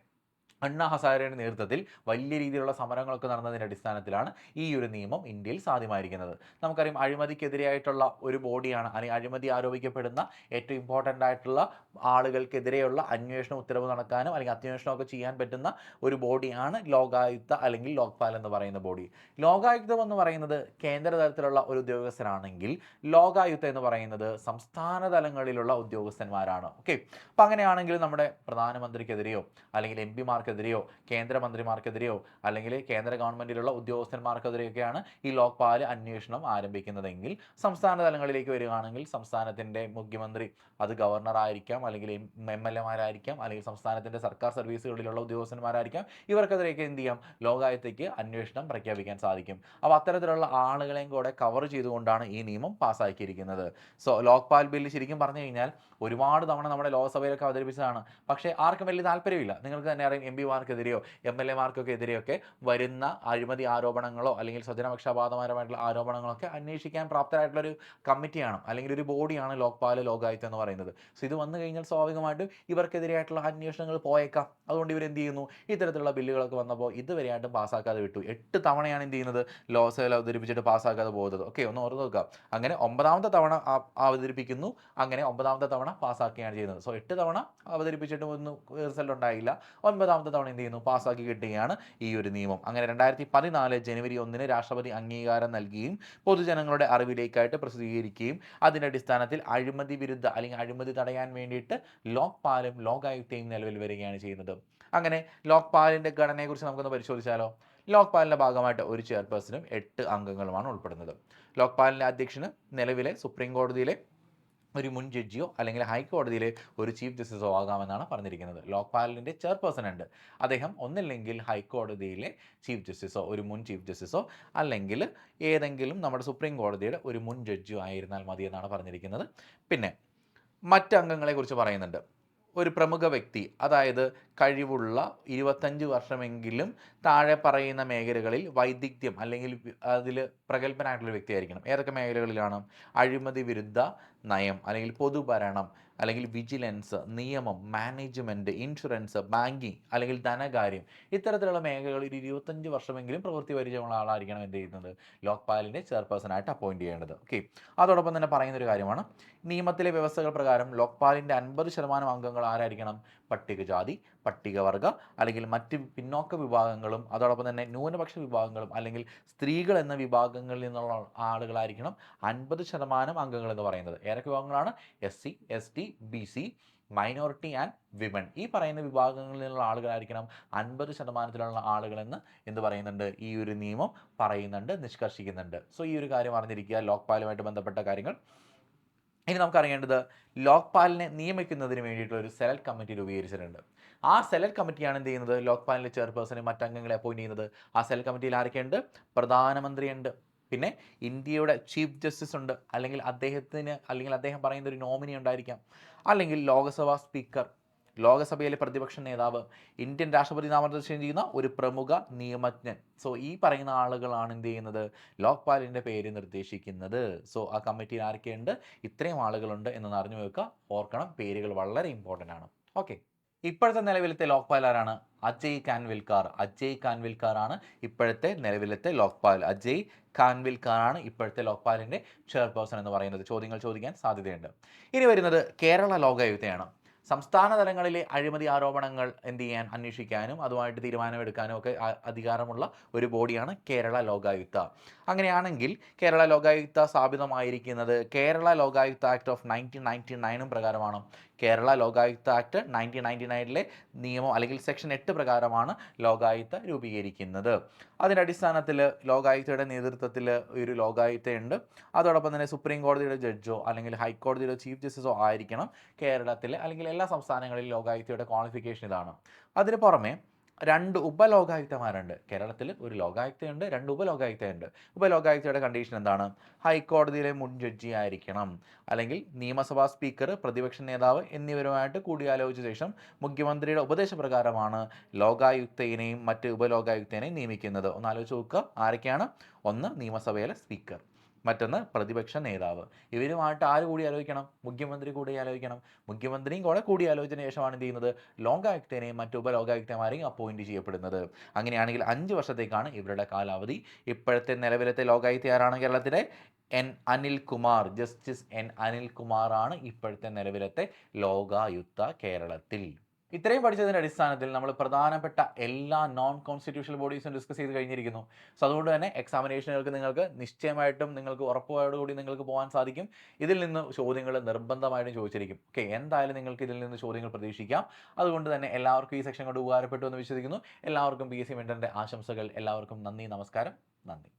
അണ്ണാ ഹസാരയുടെ നേതൃത്വത്തിൽ വലിയ രീതിയിലുള്ള സമരങ്ങളൊക്കെ നടന്നതിന്റെ അടിസ്ഥാനത്തിലാണ് ഈ ഒരു നിയമം ഇന്ത്യയിൽ സാധ്യമായിരിക്കുന്നത്. നമുക്കറിയാം അഴിമതിക്കെതിരെയായിട്ടുള്ള ഒരു ബോഡിയാണ് അല്ലെങ്കിൽ അഴിമതി ആരോപിക്കപ്പെടുന്ന ഏറ്റവും ഇമ്പോർട്ടന്റ് ആയിട്ടുള്ള ആളുകൾക്കെതിരെയുള്ള അന്വേഷണ ഉത്തരവ് നടക്കാനും അല്ലെങ്കിൽ അന്വേഷണമൊക്കെ ചെയ്യാൻ പറ്റുന്ന ഒരു ബോഡിയാണ് ലോകായുക്ത അല്ലെങ്കിൽ ലോക്പാൽ എന്ന് പറയുന്ന ബോഡി. ലോകായുക്തം എന്ന് പറയുന്നത് കേന്ദ്ര തലത്തിലുള്ള ഒരു ഉദ്യോഗസ്ഥനാണെങ്കിൽ ലോകായുക്ത എന്ന് പറയുന്നത് സംസ്ഥാന തലങ്ങളിലുള്ള ഉദ്യോഗസ്ഥന്മാരാണ്. ഓക്കെ അപ്പം അങ്ങനെയാണെങ്കിൽ നമ്മുടെ പ്രധാനമന്ത്രിക്കെതിരെയോ അല്ലെങ്കിൽ എം മന്ത്രിമാർക്കെതിരെയോ കേന്ദ്രമന്ത്രിമാർക്കെതിരെയോ അല്ലെങ്കിൽ കേന്ദ്ര ഗവൺമെന്റിലുള്ള ഉദ്യോഗസ്ഥന്മാർക്കെതിരെയൊക്കെയാണ് ഈ ലോക്പാൽ അന്വേഷണം ആരംഭിക്കുന്നതെങ്കിൽ സംസ്ഥാന തലങ്ങളിലേക്ക് വരികയാണെങ്കിൽ സംസ്ഥാനത്തിന്റെ മുഖ്യമന്ത്രി അത് ഗവർണർ ആയിരിക്കാം അല്ലെങ്കിൽ എം എൽ എമാരായിരിക്കാം അല്ലെങ്കിൽ സംസ്ഥാനത്തിന്റെ സർക്കാർ സർവീസുകളിലുള്ള ഉദ്യോഗസ്ഥന്മാരായിരിക്കാം. ഇവർക്കെതിരെയൊക്കെ എന്ത് ചെയ്യാം? ലോകായുക്തയ്ക്ക് അന്വേഷണം പ്രഖ്യാപിക്കാൻ സാധിക്കും. അപ്പോൾ അത്തരത്തിലുള്ള ആളുകളെയും കൂടെ കവർ ചെയ്തുകൊണ്ടാണ് ഈ നിയമം പാസ്സാക്കിയിരിക്കുന്നത് സോ ലോക്പാൽ ബില്ല് ശരിക്കും പറഞ്ഞു കഴിഞ്ഞാൽ ഒരുപാട് തവണ നമ്മുടെ ലോക്സഭയിലൊക്കെ അവതരിപ്പിച്ചതാണ്. പക്ഷേ ആർക്കും വലിയ താല്പര്യമില്ല. നിങ്ങൾക്ക് തന്നെ അറിയാം എം പിമാർക്കെതിരെയോ എം എൽ എമാർക്കൊക്കെ എതിരെയൊക്കെ വരുന്ന അഴിമതി ആരോപണങ്ങളോ അല്ലെങ്കിൽ സ്വജനപക്ഷപാതപരമായിട്ടുള്ള ആരോപണങ്ങളൊക്കെ അന്വേഷിക്കാൻ പ്രാപ്തരായിട്ടുള്ള ഒരു കമ്മിറ്റിയാണ് അല്ലെങ്കിൽ ഒരു ബോഡിയാണ് ലോക്പാൽ ലോകായുക്ത എന്ന് പറയുന്നത്. സോ ഇത് വന്നു കഴിഞ്ഞാൽ സ്വാഭാവികമായിട്ടും ഇവർക്കെതിരെയായിട്ടുള്ള അന്വേഷണങ്ങൾ പോയേക്കാം. അതുകൊണ്ട് ഇവർ എന്ത് ചെയ്യുന്നു? ഇത്തരത്തിലുള്ള ബില്ലുകളൊക്കെ വന്നപ്പോൾ ഇതുവരെയായിട്ടും പാസ്സാക്കാതെ വിട്ടു. എട്ട് തവണയാണ് എന്ത് ചെയ്യുന്നത്? ലോക്സഭയിൽ അവതരിപ്പിച്ചിട്ട് പാസ്സാക്കാതെ പോകുന്നത്. ഓക്കെ ഒന്ന് ഓർത്ത് നോക്കാം അങ്ങനെ ഒമ്പതാമത്തെ തവണ അവതരിപ്പിക്കുന്നു. അങ്ങനെ ഒമ്പതാമത്തെ തവണ പാസ്സാക്കുകയാണ് ചെയ്യുന്നത്. സോ എട്ട് തവണ അവതരിപ്പിച്ചിട്ടും ഒന്നും റിസൾട്ട് ഉണ്ടായില്ല. ഒൻപതാമത്തെ തവണ എന്ത് ചെയ്യുന്നു? പാസ്സാക്കി കിട്ടുകയാണ് ഈ ഒരു നിയമം. അങ്ങനെ രണ്ടായിരത്തി പതിനാല് ജനുവരി ഒന്നിന് രാഷ്ട്രപതി അംഗീകാരം നൽകുകയും പൊതുജനങ്ങളുടെ അറിവിലേക്കായിട്ട് പ്രസിദ്ധീകരിക്കുകയും അതിന്റെ അടിസ്ഥാനത്തിൽ അഴിമതി വിരുദ്ധ അല്ലെങ്കിൽ അഴിമതി തടയാൻ വേണ്ടിയിട്ട് ലോക്പാലും ലോകായുക്തയും നിലവിൽ വരികയാണ് ചെയ്യുന്നത്. അങ്ങനെ ലോക്പാലിന്റെ ഘടനയെക്കുറിച്ച് നമുക്കൊന്ന് പരിശോധിച്ചാലോ? ലോക്പാലിന്റെ ഭാഗമായിട്ട് ഒരു ചെയർപേഴ്സണും എട്ട് അംഗങ്ങളുമാണ് ഉൾപ്പെടുന്നത്. ലോക്പാലിന്റെ അധ്യക്ഷന് നിലവിലെ സുപ്രീം കോടതിയിലെ ഒരു മുൻ ജഡ്ജിയോ അല്ലെങ്കിൽ ഹൈക്കോടതിയിലെ ഒരു ചീഫ് ജസ്റ്റിസോ ആകാമെന്നാണ് പറഞ്ഞിരിക്കുന്നത്. ലോക്പാലിന്റെ ചെയർപേഴ്സൺ ഉണ്ട്. അദ്ദേഹം ഒന്നില്ലെങ്കിൽ ഹൈക്കോടതിയിലെ ചീഫ് ജസ്റ്റിസോ ഒരു മുൻ ചീഫ് ജസ്റ്റിസോ അല്ലെങ്കിൽ ഏതെങ്കിലും നമ്മുടെ സുപ്രീം കോടതിയുടെ ഒരു മുൻ ജഡ്ജിയോ ആയിരുന്നാൽ മതി എന്നാണ് പറഞ്ഞിരിക്കുന്നത്. പിന്നെ മറ്റ് അംഗങ്ങളെക്കുറിച്ച് പറയുന്നുണ്ട്. ഒരു പ്രമുഖ വ്യക്തി അതായത് കഴിവുള്ള ഇരുപത്തഞ്ച് വർഷമെങ്കിലും താഴെ പറയുന്ന മേഖലകളിൽ വൈദഗ്ധ്യം അല്ലെങ്കിൽ അതിൽ പ്രഗത്ഭനായിട്ടുള്ള വ്യക്തിയായിരിക്കണം. ഏതൊക്കെ മേഖലകളിലാണ്? അഴിമതി വിരുദ്ധ നയം അല്ലെങ്കിൽ പൊതുഭരണം അല്ലെങ്കിൽ വിജിലൻസ് നിയമം മാനേജ്മെന്റ് ഇൻഷുറൻസ് ബാങ്കിങ് അല്ലെങ്കിൽ ധനകാര്യം. ഇത്തരത്തിലുള്ള മേഖലകളിൽ ഒരു ഇരുപത്തഞ്ച് വർഷമെങ്കിലും പ്രവൃത്തി പരിചയമുള്ള ആളായിരിക്കണം എന്ത് ചെയ്യുന്നത്? ലോക്പാലിന്റെ ചെയർപേഴ്സണായിട്ട് അപ്പോയിന്റ് ചെയ്യേണ്ടത്. ഓക്കെ അതോടൊപ്പം തന്നെ പറയുന്നൊരു കാര്യമാണ്. നിയമത്തിലെ വ്യവസ്ഥകൾ പ്രകാരം ലോക്പാലിന്റെ അൻപത് ശതമാനം അംഗങ്ങൾ ആരായിരിക്കണം? പട്ടികജാതി പട്ടികവർഗ അല്ലെങ്കിൽ മറ്റ് പിന്നോക്ക വിഭാഗങ്ങളും അതോടൊപ്പം തന്നെ ന്യൂനപക്ഷ വിഭാഗങ്ങളും അല്ലെങ്കിൽ സ്ത്രീകൾ എന്ന വിഭാഗങ്ങളിൽ നിന്നുള്ള ആളുകളായിരിക്കണം അൻപത് ശതമാനം അംഗങ്ങൾ എന്ന് പറയുന്നത്. ഏതൊക്കെ വിഭാഗങ്ങളാണ്? S C S T B C minority and women ഈ പറയുന്ന വിഭാഗങ്ങളിൽ നിന്നുള്ള ആളുകളായിരിക്കണം അൻപത് ശതമാനത്തിലുള്ള ആളുകളെന്ന് എന്ത് പറയുന്നുണ്ട്? ഈ ഒരു നിയമം പറയുന്നുണ്ട് നിഷ്കർഷിക്കുന്നുണ്ട്. സോ ഈ ഒരു കാര്യം അറിഞ്ഞിരിക്കുക. ലോക്പാലുമായിട്ട് ബന്ധപ്പെട്ട കാര്യങ്ങൾ. ഇനി നമുക്കറിയേണ്ടത് ലോക്പാലിനെ നിയമിക്കുന്നതിന് വേണ്ടിയിട്ടുള്ള ഒരു സെലക്ട് കമ്മിറ്റി രൂപീകരിച്ചിട്ടുണ്ട്. ആ സെലക്ട് കമ്മിറ്റിയാണ് എന്ത് ചെയ്യുന്നത്? ലോക്പാലിലെ ചെയർപേഴ്സണെ മറ്റംഗങ്ങളെ അപ്പോയിന്റ് ചെയ്യുന്നത്. ആ സെലക്ട് കമ്മിറ്റിയിൽ ആരൊക്കെയുണ്ട് പ്രധാനമന്ത്രിയുണ്ട്. പിന്നെ ഇന്ത്യയുടെ ചീഫ് ജസ്റ്റിസ് ഉണ്ട്. അല്ലെങ്കിൽ അദ്ദേഹത്തിന് അല്ലെങ്കിൽ അദ്ദേഹം പറയുന്ന ഒരു നോമിനി ഉണ്ടായിരിക്കാം. അല്ലെങ്കിൽ ലോക്സഭാ സ്പീക്കർ. ലോകസഭയിലെ പ്രതിപക്ഷ നേതാവ് ഇന്ത്യൻ രാഷ്ട്രപതി നാമനിർദ്ദേശം ചെയ്യുന്ന ഒരു പ്രമുഖ നിയമജ്ഞൻ. സോ ഈ പറയുന്ന ആളുകളാണ് എന്ത് ചെയ്യുന്നത്? ലോക്പാലിന്റെ പേര് നിർദ്ദേശിക്കുന്നത്. സോ ആ കമ്മിറ്റിയിൽ ആരൊക്കെയുണ്ട് ഇത്രയും ആളുകളുണ്ട് എന്ന് അറിഞ്ഞു വെക്കുക. ഓർക്കണം പേരുകൾ വളരെ ഇമ്പോർട്ടന്റ് ആണ്. ഓക്കെ ഇപ്പോഴത്തെ നിലവിലത്തെ ലോക്പാൽ ആരാണ്? അജയ് കാൻവിൽക്കാർ. അജയ് കാൻവിൽക്കാർ ആണ് ഇപ്പോഴത്തെ നിലവിലത്തെ ലോക്പാൽ. അജയ് കാൻവിൽക്കാർ ആണ് ഇപ്പോഴത്തെ ലോക്പാലിന്റെ ചെയർപേഴ്സൺ എന്ന് പറയുന്നത്. ചോദ്യങ്ങൾ ചോദിക്കാൻ സാധ്യതയുണ്ട്. ഇനി വരുന്നത് കേരള ലോകായുക്തയാണ് സംസ്ഥാന തലങ്ങളിലെ അഴിമതി ആരോപണങ്ങൾ എന്ത് ചെയ്യാൻ അന്വേഷിക്കാനും അതുമായിട്ട് തീരുമാനമെടുക്കാനും ഒക്കെ അധികാരമുള്ള ഒരു ബോഡിയാണ് കേരള ലോകായുക്ത. അങ്ങനെയാണെങ്കിൽ Kerala Lokayukta സ്ഥാപിതമായിരിക്കുന്നത് Kerala Lokayukta act of nineteen ninety നയനും പ്രകാരമാണ്. Kerala Lokayukta act nineteen ninety നയനിലെ നിയമം അല്ലെങ്കിൽ സെക്ഷൻ എട്ട് പ്രകാരമാണ് ലോകായുക്ത രൂപീകരിക്കുന്നത്. അതിന്റെ അടിസ്ഥാനത്തിൽ ലോകായുക്തയുടെ നേതൃത്വത്തിൽ ഒരു ലോകായുക്തയുണ്ട്. അതോടൊപ്പം തന്നെ സുപ്രീം കോടതിയുടെ ജഡ്ജോ അല്ലെങ്കിൽ ഹൈക്കോടതിയുടെ ചീഫ് ജസ്റ്റിസോ ആയിരിക്കണം കേരളത്തിലെ അല്ലെങ്കിൽ എല്ലാ സംസ്ഥാനങ്ങളിലും ലോകായുക്തയുടെ ക്വാളിഫിക്കേഷൻ ഇതാണ്. അതിന് പുറമെ രണ്ട് ഉപലോകായുക്തമാരുണ്ട്. കേരളത്തിൽ ഒരു ലോകായുക്തയുണ്ട് രണ്ട് ഉപലോകായുക്തയുണ്ട്. ഉപലോകായുക്തയുടെ കണ്ടീഷൻ എന്താണ്? ഹൈക്കോടതിയിലെ മുൻ ജഡ്ജി ആയിരിക്കണം. അല്ലെങ്കിൽ നിയമസഭാ സ്പീക്കർ പ്രതിപക്ഷ നേതാവ് എന്നിവരുമായിട്ട് കൂടിയാലോചിച്ച ശേഷം മുഖ്യമന്ത്രിയുടെ ഉപദേശപ്രകാരമാണ് ലോകായുക്തയിനെയും മറ്റ് ഉപലോകായുക്തേനെയും നിയമിക്കുന്നത്. ഒന്ന് ആലോചിച്ച് നോക്കുക. ആരൊക്കെയാണ്? ഒന്ന് നിയമസഭയിലെ സ്പീക്കർ മറ്റൊന്ന് പ്രതിപക്ഷ നേതാവ്. ഇവരുമായിട്ട് ആര് കൂടി ആലോചിക്കണം? മുഖ്യമന്ത്രി കൂടി ആലോചിക്കണം. മുഖ്യമന്ത്രിയും കൂടെ കൂടി ആലോചിച്ചതിന് ശേഷമാണ് എന്ത് ചെയ്യുന്നത്? ലോകായുക്തനെയും മറ്റു ഉപലോകായുക്തമാരെയും അപ്പോയിന്റ് ചെയ്യപ്പെടുന്നത്. അങ്ങനെയാണെങ്കിൽ അഞ്ച് വർഷത്തേക്കാണ് ഇവരുടെ കാലാവധി. ഇപ്പോഴത്തെ നിലവിലത്തെ ലോകായുക്ത ആരാണ് കേരളത്തിലെ? എൻ. Anilkumar justice N. അനിൽകുമാറാണ് ഇപ്പോഴത്തെ നിലവിലത്തെ ലോകായുക്ത കേരളത്തിൽ. ഇത്രയും പഠിച്ചതിന്റെ അടിസ്ഥാനത്തിൽ നമ്മൾ പ്രധാനപ്പെട്ട എല്ലാ നോൺ കോൺസ്റ്റിറ്റ്യൂഷണൽ ബോഡീസും ഡിസ്കസ് ചെയ്ത് കഴിഞ്ഞിരിക്കുന്നു. സോ അതുകൊണ്ട് തന്നെ എക്സാമിനേഷനുകൾക്ക് നിങ്ങൾക്ക് നിശ്ചയമായിട്ടും നിങ്ങൾക്ക് ഉറപ്പോടുകൂടി നിങ്ങൾക്ക് പോകാൻ സാധിക്കും. ഇതിൽ നിന്ന് ചോദ്യങ്ങൾ നിർബന്ധമായിട്ടും ചോദിച്ചിരിക്കും. ഓക്കെ എന്തായാലും നിങ്ങൾക്ക് ഇതിൽ നിന്ന് ചോദ്യങ്ങൾ പ്രതീക്ഷിക്കാം. അതുകൊണ്ട് തന്നെ എല്ലാവർക്കും ഈ സെക്ഷൻ കൊണ്ട് ഉപകാരപ്പെട്ടു എന്ന് വിശ്വസിക്കുന്നു. എല്ലാവർക്കും പി എസ് സി മെന്ററിന്റെ ആശംസകൾ. എല്ലാവർക്കും നന്ദി നമസ്കാരം നന്ദി.